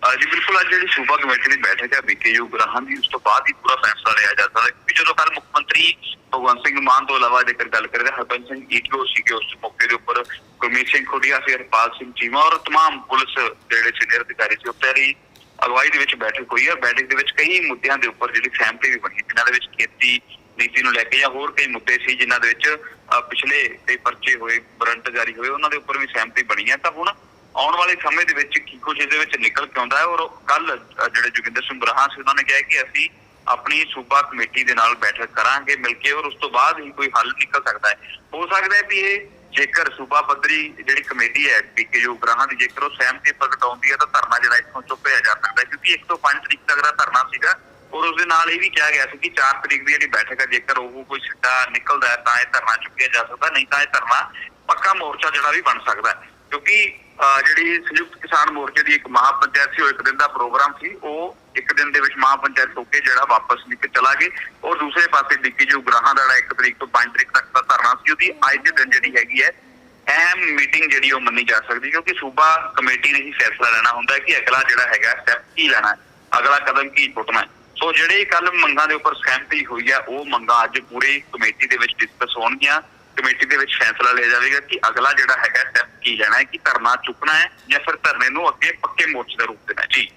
Speaker 2: ਅਹ ਜੀ ਬਿਲਕੁਲ ਅੱਜ ਜਿਹੜੀ ਸੂਬਾ ਕਮੇਟੀ ਦੀ ਬੈਠਕ ਹੈ ਬੀਕੇਯੂ ਗ੍ਰਾਹਾਂ ਦੀ ਉਸ ਤੋਂ ਬਾਅਦ ਹੀ ਪੂਰਾ ਫੈਸਲਾ ਲਿਆ ਜਾ ਸਕਦਾ ਹੈ ਕਿਉਂਕਿ ਜਦੋਂ ਕੱਲ ਮੁੱਖ ਮੰਤਰੀ ਭਗਵੰਤ ਸਿੰਘ ਮਾਨ ਤੋਂ ਇਲਾਵਾ ਜੇਕਰ ਗੱਲ ਕਰੀਏ ਹਰਪੰਜ ਸਿੰਘ ਈਟੀਓ ਸੀਗੇ ਉਸ ਮੌਕੇ ਦੇ ਉੱਪਰ ਗੁਰਮੀਤ ਸਿੰਘ ਖੁੱਡੀਆ ਸੀ ਹਰਪਾਲ ਸਿੰਘ ਚੀਮਾ ਔਰ तमाम ਪੁਲਿਸ ਦੇ ਜਿਹੜੇ ਸੀਨੀਅਰ ਅਧਿਕਾਰੀ ਸੀ ਉੱਤੇ ਦੀ ਅਗਵਾਈ ਦੇ ਵਿੱਚ ਬੈਠਕ ਹੋਈ ਹੈ ਬੈਠਕ ਦੇ ਵਿੱਚ ਕਈ ਮੁੱਦਿਆਂ ਦੇ ਉੱਪਰ ਜਿਹੜੀ ਸਹਿਮਤੀ ਵੀ ਬਣੀ ਜਿਨ੍ਹਾਂ ਦੇ ਵਿੱਚ ਖੇਤੀ ਨੀਤੀ ਨੂੰ ਲੈ ਕੇ ਜਾਂ ਹੋਰ ਕਈ ਮੁੱਦੇ ਸੀ ਜਿਨ੍ਹਾਂ ਦੇ ਵਿੱਚ ਪਿਛਲੇ ਕਈ ਪਰਚੇ ਹੋਏ ਵਾਰੰਟ ਜਾਰੀ ਹੋਏ, ਉਹਨਾਂ ਦੇ ਉੱਪਰ ਵੀ ਸਹਿਮਤੀ ਬਣੀ ਹੈ। ਤਾਂ ਹੁਣ ਆਉਣ ਵਾਲੇ ਸਮੇਂ ਦੇ ਵਿੱਚ ਕੀ ਕੁਝ ਇਹਦੇ ਵਿੱਚ ਨਿਕਲ ਕੇ ਆਉਂਦਾ ਹੈ ਔਰ ਕੱਲ ਜਿਹੜੇ ਜੋਗਿੰਦਰ ਸਿੰਘ ਬਰਾਹਾਂ ਸੀ, ਉਹਨਾਂ ਨੇ ਕਿਹਾ ਕਿ ਅਸੀਂ ਆਪਣੀ ਸੂਬਾ ਕਮੇਟੀ ਦੇ ਨਾਲ ਬੈਠਕ ਕਰਾਂਗੇ ਮਿਲ ਕੇ ਔਰ ਉਸ ਤੋਂ ਬਾਅਦ ਹੀ ਕੋਈ ਹੱਲ ਨਿਕਲ ਸਕਦਾ ਹੈ। ਹੋ ਸਕਦਾ ਹੈ ਵੀ ਇਹ ਜੇਕਰ ਸੂਬਾ ਪੱਧਰੀ ਜਿਹੜੀ ਕਮੇਟੀ ਹੈ ਪੀਕੇਯੂ ਗ੍ਰਾਹਾਂ ਦੀ, ਜੇਕਰ ਉਹ ਸਹਿਮਤੀ ਪ੍ਰਗਟਾਉਂਦੀ ਹੈ, ਤਾਂ ਧਰਨਾ ਜਿਹੜਾ ਇੱਥੋਂ ਚੁੱਪਿਆ ਜਾ ਸਕਦਾ ਕਿਉਂਕਿ 1 ਤੋਂ 5 ਤਰੀਕ ਤੱਕ ਦਾ ਧਰਨਾ ਸੀਗਾ। ਔਰ ਉਸ ਦੇ ਨਾਲ ਇਹ ਵੀ ਕਿਹਾ ਗਿਆ ਸੀ ਕਿ 4 ਤਰੀਕ ਦੀ ਜਿਹੜੀ ਬੈਠਕ ਹੈ ਜੇਕਰ ਉਹ ਕੋਈ ਸਿੱਟਾ ਨਿਕਲਦਾ ਹੈ ਤਾਂ ਇਹ ਧਰਨਾ ਚੁੱਕਿਆ ਜਾ ਸਕਦਾ ਨਹੀਂ ਤਾਂ ਇਹ ਧਰਨਾ ਪੱਕਾ ਮੋਰਚਾ ਜਿਹੜਾ ਵੀ ਬਣ ਸਕਦਾ ਕਿਉਂਕਿ ਅਹ, ਜਿਹੜੀ ਸੰਯੁਕਤ ਕਿਸਾਨ ਮੋਰਚੇ ਦੀ ਇੱਕ ਮਹਾਪੰਚਾਇਤ ਸੀ ਉਹ ਇੱਕ ਦਿਨ ਦਾ ਪ੍ਰੋਗਰਾਮ ਸੀ ਉਹ ਇੱਕ ਦਿਨ ਦੇ ਵਿੱਚ ਮਹਾਪੰਚਾਇਤ ਹੋ ਕੇ ਜਿਹੜਾ ਵਾਪਸ ਨਿਕਲ ਚਲਾ ਗਏ ਔਰ ਦੂਸਰੇ ਪਾਸੇ ਡਿੱਕੀ ਜੋ ਗ੍ਰਾਹਾਂ ਦਾ ਜਿਹੜਾ 1 ਤਰੀਕ ਤੋਂ 5 ਤਰੀਕ ਤੱਕ ਦਾ ਧਰਨਾ ਸੀ ਉਹਦੀ ਅੱਜ ਦੇ ਦਿਨ ਜਿਹੜੀ ਹੈਗੀ ਹੈ ਅਹਿਮ ਮੀਟਿੰਗ ਜਿਹੜੀ ਉਹ ਮੰਨੀ ਜਾ ਸਕਦੀ ਕਿਉਂਕਿ ਸੂਬਾ ਕਮੇਟੀ ਨੇ ਹੀ ਫੈਸਲਾ ਲੈਣਾ ਹੁੰਦਾ ਕਿ ਅਗਲਾ ਜਿਹੜਾ ਹੈਗਾ ਸਟੈਪ ਕੀ ਲੈਣਾ ਹੈ ਅਗਲਾ ਕਦਮ ਕੀ ਪੁੱਟਣਾ ਹੈ। ਸੋ ਜਿਹੜੇ ਕੱਲ ਮੰਗਾਂ ਦੇ ਉੱਪਰ ਸਹਿਮਤੀ ਹੋਈ ਹੈ ਉਹ ਮੰਗਾਂ ਅੱਜ ਪੂਰੀ ਕਮੇਟੀ ਦੇ ਵਿੱਚ ਡਿਸਕਸ ਹੋਣਗੀਆਂ। ਕਮੇਟੀ ਦੇ ਵਿੱਚ ਫੈਸਲਾ ਲਿਆ ਜਾਵੇਗਾ ਕਿ ਅਗਲਾ ਜਿਹੜਾ ਹੈਗਾ ਸਟੈਪ ਕੀ ਲੈਣਾ ਹੈ, ਕਿ ਧਰਨਾ ਚੁੱਕਣਾ ਹੈ ਜਾਂ ਫਿਰ ਧਰਨੇ ਨੂੰ ਅੱਗੇ ਪੱਕੇ ਮੋਰਚੇ ਦਾ ਰੂਪ ਦੇਣਾ ਜੀ।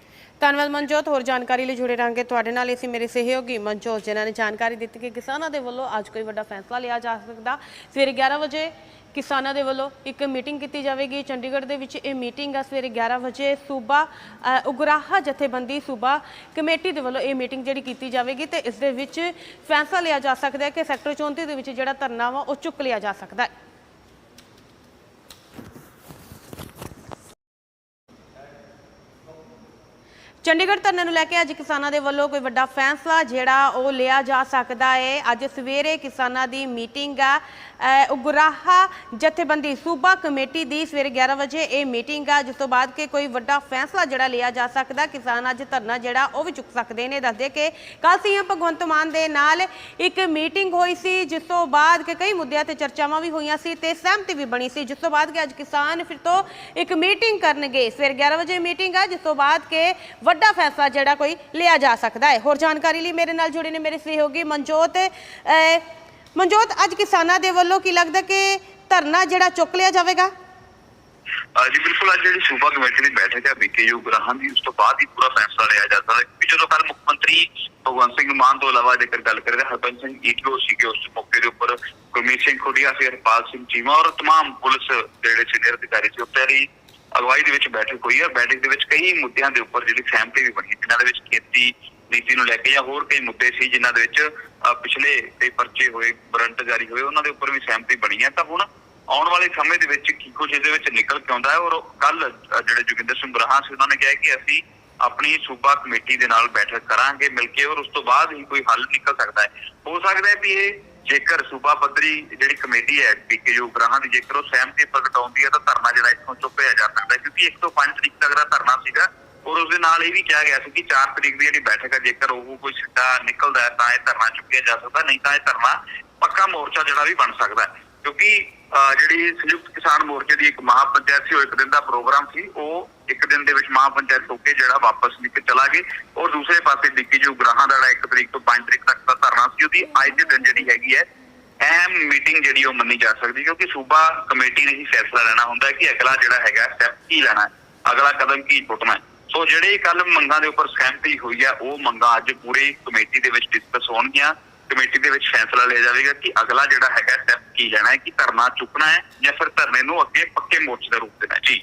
Speaker 1: ਧੰਨਵਾਦ ਮਨਜੋਤ, ਹੋਰ ਜਾਣਕਾਰੀ ਲਈ ਜੁੜੇ ਰਹਾਂਗੇ ਤੁਹਾਡੇ ਨਾਲ। ਇਸੇ ਮੇਰੇ ਸਹਿਯੋਗੀ ਮਨਜੋਤ, ਜਿਨ੍ਹਾਂ ਨੇ ਜਾਣਕਾਰੀ ਦਿੱਤੀ ਕਿ ਕਿਸਾਨਾਂ ਦੇ ਵੱਲੋਂ ਅੱਜ ਕੋਈ ਵੱਡਾ ਫੈਸਲਾ ਲਿਆ ਜਾ ਸਕਦਾ। ਸਵੇਰੇ 11 ਵਜੇ ਕਿਸਾਨਾਂ ਦੇ ਵੱਲੋਂ ਇੱਕ ਮੀਟਿੰਗ ਕੀਤੀ ਜਾਵੇਗੀ। ਚੰਡੀਗੜ੍ਹ ਦੇ ਵਿੱਚ ਇਹ ਮੀਟਿੰਗ ਆ ਸਵੇਰੇ 11 ਵਜੇ। ਸੂਬਾ ਉਗਰਾਹਾ ਜਥੇਬੰਦੀ ਸੂਬਾ ਕਮੇਟੀ ਦੇ ਵੱਲੋਂ ਇਹ ਮੀਟਿੰਗ ਜਿਹੜੀ ਕੀਤੀ ਜਾਵੇਗੀ ਤੇ ਇਸ ਦੇ ਵਿੱਚ ਫੈਸਲਾ ਲਿਆ ਜਾ ਸਕਦਾ ਹੈ ਕਿ ਸੈਕਟਰ 34 ਦੇ ਵਿੱਚ ਜਿਹੜਾ ਧਰਨਾ ਵਾ ਉਹ ਚੁੱਕ ਲਿਆ ਜਾ ਸਕਦਾ ਹੈ। ਚੰਡੀਗੜ੍ਹ ਧਰਨੇ ਨੂੰ ਲੈ ਕੇ ਅੱਜ ਕਿਸਾਨਾਂ ਦੇ ਵੱਲੋਂ ਕੋਈ ਵੱਡਾ ਫੈਸਲਾ ਜਿਹੜਾ ਉਹ ਲਿਆ ਜਾ ਸਕਦਾ ਹੈ ਅੱਜ ਸਵੇਰੇ ਕਿਸਾਨਾਂ ਦੀ ਮੀਟਿੰਗ ਆ। ਉਗਰਾਹਾ ਜਥੇਬੰਦੀ ਸੂਬਾ ਕਮੇਟੀ ਦੀ ਸਵੇਰੇ 11 ਵਜੇ ਇਹ ਮੀਟਿੰਗ ਆ, ਜਿਸ ਤੋਂ ਬਾਅਦ ਕਿ ਕੋਈ ਵੱਡਾ ਫੈਸਲਾ ਜਿਹੜਾ ਲਿਆ ਜਾ ਸਕਦਾ। ਕਿਸਾਨ ਅੱਜ ਧਰਨਾ ਜਿਹੜਾ ਉਹ ਵੀ ਚੁੱਕ ਸਕਦੇ ਨੇ। ਦੱਸਦੇ ਕਿ ਕੱਲ ਸੀਐਮ ਭਗਵੰਤ ਮਾਨ ਦੇ ਨਾਲ ਇੱਕ ਮੀਟਿੰਗ ਹੋਈ ਸੀ, ਜਿਸ ਤੋਂ ਬਾਅਦ ਕਿ ਕਈ ਮੁੱਦਿਆਂ ਤੇ ਚਰਚਾਵਾਂ ਵੀ ਹੋਈਆਂ ਸੀ ਤੇ ਸਹਿਮਤੀ ਵੀ ਬਣੀ ਸੀ। ਜਿਸ ਤੋਂ ਬਾਅਦ ਕਿ ਅੱਜ ਕਿਸਾਨ ਫਿਰ ਤੋਂ ਇੱਕ ਮੀਟਿੰਗ ਕਰਨਗੇ। ਸਵੇਰੇ 11 ਵਜੇ ਮੀਟਿੰਗ ਆ, ਜਿਸ ਤੋਂ ਬਾਅਦ ਕਿ ਵੱਡਾ ਫੈਸਲਾ ਜਿਹੜਾ ਕੋਈ ਲਿਆ ਜਾ ਸਕਦਾ ਹੈ ਹੋਰ ਜਾਣਕਾਰੀ ਲਈ ਮੇਰੇ ਨਾਲ ਜੁੜੇ ਨੇ ਮੇਰੇ ਸਹਿਯੋਗੀ ਮਨਜੋਤ ਅਹ, ਮਨਜੋਤ ਅੱਜ ਕਿਸਾਨਾਂ ਦੇ ਵੱਲੋਂ ਕੀ ਲੱਗਦਾ ਕਿ ਧਰਨਾ ਜਿਹੜਾ ਚੁੱਕ ਲਿਆ ਜਾਵੇਗਾ
Speaker 2: ਅਹ ਜੀ ਬਿਲਕੁਲ ਅੱਜ ਜਿਹੜੀ ਸੂਬਾ ਕਮੇਟੀ ਦੀ ਬੈਠਕ ਹੈ ਬੀਕੇਯੂ ਗ੍ਰਾਹਾਂ ਦੀ ਉਸ ਤੋਂ ਬਾਅਦ ਹੀ ਪੂਰਾ ਫੈਸਲਾ ਲਿਆ ਜਾ ਸਕਦਾ ਹੈ ਕਿਉਂਕਿ ਜਦੋਂ ਕੱਲ ਮੁੱਖ ਮੰਤਰੀ ਭਗਵੰਤ ਸਿੰਘ ਮਾਨ ਤੋਂ ਇਲਾਵਾ ਜੇਕਰ ਗੱਲ ਕਰੀਏ ਹਰਪੰਜ ਸਿੰਘ ਈਟੀਓ ਸੀਗੇ ਉਸ ਮੌਕੇ ਦੇ ਉੱਪਰ ਗੁਰਮੀਤ ਸਿੰਘ ਖੁੱਡੀਆ ਸੀ ਹਰਪਾਲ ਸਿੰਘ ਚੀਮਾ ਔਰ तमाम ਪੁਲਿਸ ਦੇ ਜਿਹੜੇ ਸੀਨੀਅਰ ਅਧਿਕਾਰੀ ਸੀ ਉੱਤੇ ਦੀ ਅਗਵਾਈ ਦੇ ਵਿੱਚ ਬੈਠਕ ਹੋਈ ਹੈ। ਬੈਠਕ ਦੇ ਵਿੱਚ ਕਈ ਮੁੱਦਿਆਂ ਦੇ ਉੱਪਰ ਜਿਹੜੀ ਸਹਿਮਤੀ ਵੀ ਬਣੀ। ਜਿਨ੍ਹਾਂ ਦੇ ਵਿੱਚ ਖੇਤੀ ਨੀਤੀ ਨੂੰ ਲੈ ਕੇ ਜਾਂ ਹੋਰ ਕਈ ਮੁੱਦੇ ਸੀ ਜਿਨ੍ਹਾਂ ਦੇ ਵਿੱਚ ਪਿਛਲੇ ਕਈ ਪਰਚੇ ਹੋਏ ਵਾਰੰਟ ਜਾਰੀ ਹੋਏ, ਉਹਨਾਂ ਦੇ ਉੱਪਰ ਵੀ ਸਹਿਮਤੀ ਬਣੀ ਹੈ। ਤਾਂ ਹੁਣ ਆਉਣ ਵਾਲੇ ਸਮੇਂ ਦੇ ਵਿੱਚ ਕੀ ਕੁਝ ਇਹਦੇ ਵਿੱਚ ਨਿਕਲ ਕੇ ਆਉਂਦਾ ਹੈ ਔਰ ਕੱਲ ਜਿਹੜੇ ਜੋਗਿੰਦਰ ਸਿੰਘ ਬਰਾਹਾਂ ਸੀ, ਉਹਨਾਂ ਨੇ ਕਿਹਾ ਕਿ ਅਸੀਂ ਆਪਣੀ ਸੂਬਾ ਕਮੇਟੀ ਦੇ ਨਾਲ ਬੈਠਕ ਕਰਾਂਗੇ ਮਿਲ ਕੇ ਔਰ ਉਸ ਤੋਂ ਬਾਅਦ ਹੀ ਕੋਈ ਹੱਲ ਨਿਕਲ ਸਕਦਾ ਹੈ। ਹੋ ਸਕਦਾ ਹੈ ਵੀ ਇਹ ਜੇਕਰ ਸੂਬਾ ਪੱਧਰੀ ਜਿਹੜੀ ਕਮੇਟੀ ਹੈ ਪੀਕੇਯੂ ਗ੍ਰਾਹਾਂ ਦੀ ਜੇਕਰ ਉਹ ਸਹਿਮਤੀ ਪ੍ਰਗਟਾਉਂਦੀ ਹੈ ਤਾਂ ਧਰਨਾ ਜਿਹੜਾ ਇੱਥੋਂ ਚੁੱਕਿਆ ਜਾ ਸਕਦਾ ਕਿਉਂਕਿ 1 ਤੋਂ 5 ਤਰੀਕ ਤੱਕ ਦਾ ਧਰਨਾ ਸੀਗਾ ਔਰ ਉਸ ਦੇ ਨਾਲ ਇਹ ਵੀ ਕਿਹਾ ਗਿਆ ਸੀ ਕਿ 4 ਤਰੀਕ ਦੀ ਜਿਹੜੀ ਬੈਠਕ ਹੈ ਜੇਕਰ ਉਹ ਕੋਈ ਸਿੱਟਾ ਨਿਕਲਦਾ ਹੈ ਤਾਂ ਇਹ ਧਰਨਾ ਚੁੱਕਿਆ ਜਾ ਸਕਦਾ ਨਹੀਂ ਤਾਂ ਇਹ ਧਰਨਾ ਪੱਕਾ ਮੋਰਚਾ ਜਿਹੜਾ ਵੀ ਬਣ ਸਕਦਾ ਕਿਉਂਕਿ ਅਹ, ਜਿਹੜੀ ਸੰਯੁਕਤ ਕਿਸਾਨ ਮੋਰਚੇ ਦੀ ਇੱਕ ਮਹਾਪੰਚਾਇਤ ਸੀ ਉਹ ਇੱਕ ਦਿਨ ਦਾ ਪ੍ਰੋਗਰਾਮ ਸੀ ਉਹ ਇੱਕ ਦਿਨ ਦੇ ਵਿੱਚ ਮਹਾਪੰਚਾਇਤ ਹੋ ਕੇ ਜਿਹੜਾ ਵਾਪਸ ਨਿਕਲ ਚਲਾ ਗਏ ਔਰ ਦੂਸਰੇ ਪਾਸੇ ਡਿੱਕੀ ਜੋ ਗ੍ਰਾਹਾਂ ਦਾ ਇੱਕ ਤਰੀਕ ਤੋਂ 5 ਤਰੀਕ ਤੱਕ ਦਾ ਧਰਨਾ ਸੀ, ਉਹਦੀ ਅੱਜ ਦੇ ਦਿਨ ਜਿਹੜੀ ਹੈਗੀ ਹੈ, ਅਹਿਮ ਮੀਟਿੰਗ ਜਿਹੜੀ ਉਹ ਮੰਨੀ ਜਾ ਸਕਦੀ ਕਿਉਂਕਿ ਸੂਬਾ ਕਮੇਟੀ ਨੇ ਹੀ ਫੈਸਲਾ ਲੈਣਾ ਹੁੰਦਾ ਕਿ ਅਗਲਾ ਜਿਹੜਾ ਹੈਗਾ ਸਟੈਪ ਕੀ ਲੈਣਾ ਅਗਲਾ ਕਦਮ ਕੀ ਪੁੱਟਣਾ ਸੋ ਜਿਹੜੇ ਕੱਲ ਮੰਗਾਂ ਦੇ ਉੱਪਰ ਸਹਿਮਤੀ ਹੋਈ ਹੈ ਉਹ ਮੰਗਾਂ ਅੱਜ ਪੂਰੀ ਕਮੇਟੀ ਦੇ ਵਿੱਚ ਡਿਸਕਸ ਹੋਣਗੀਆਂ। ਕਮੇਟੀ ਦੇ ਵਿੱਚ ਫੈਸਲਾ ਲਿਆ ਜਾਵੇਗਾ ਕਿ ਅਗਲਾ ਜਿਹੜਾ ਹੈਗਾ ਸਟੈਪ ਕੀ ਲੈਣਾ ਹੈ, ਕਿ ਧਰਨਾ ਚੁੱਕਣਾ ਹੈ ਜਾਂ ਫਿਰ ਧਰਨੇ ਨੂੰ ਅੱਗੇ ਪੱਕੇ ਮੋਰਚੇ ਦਾ ਰੂਪ ਦੇਣਾ ਜੀ।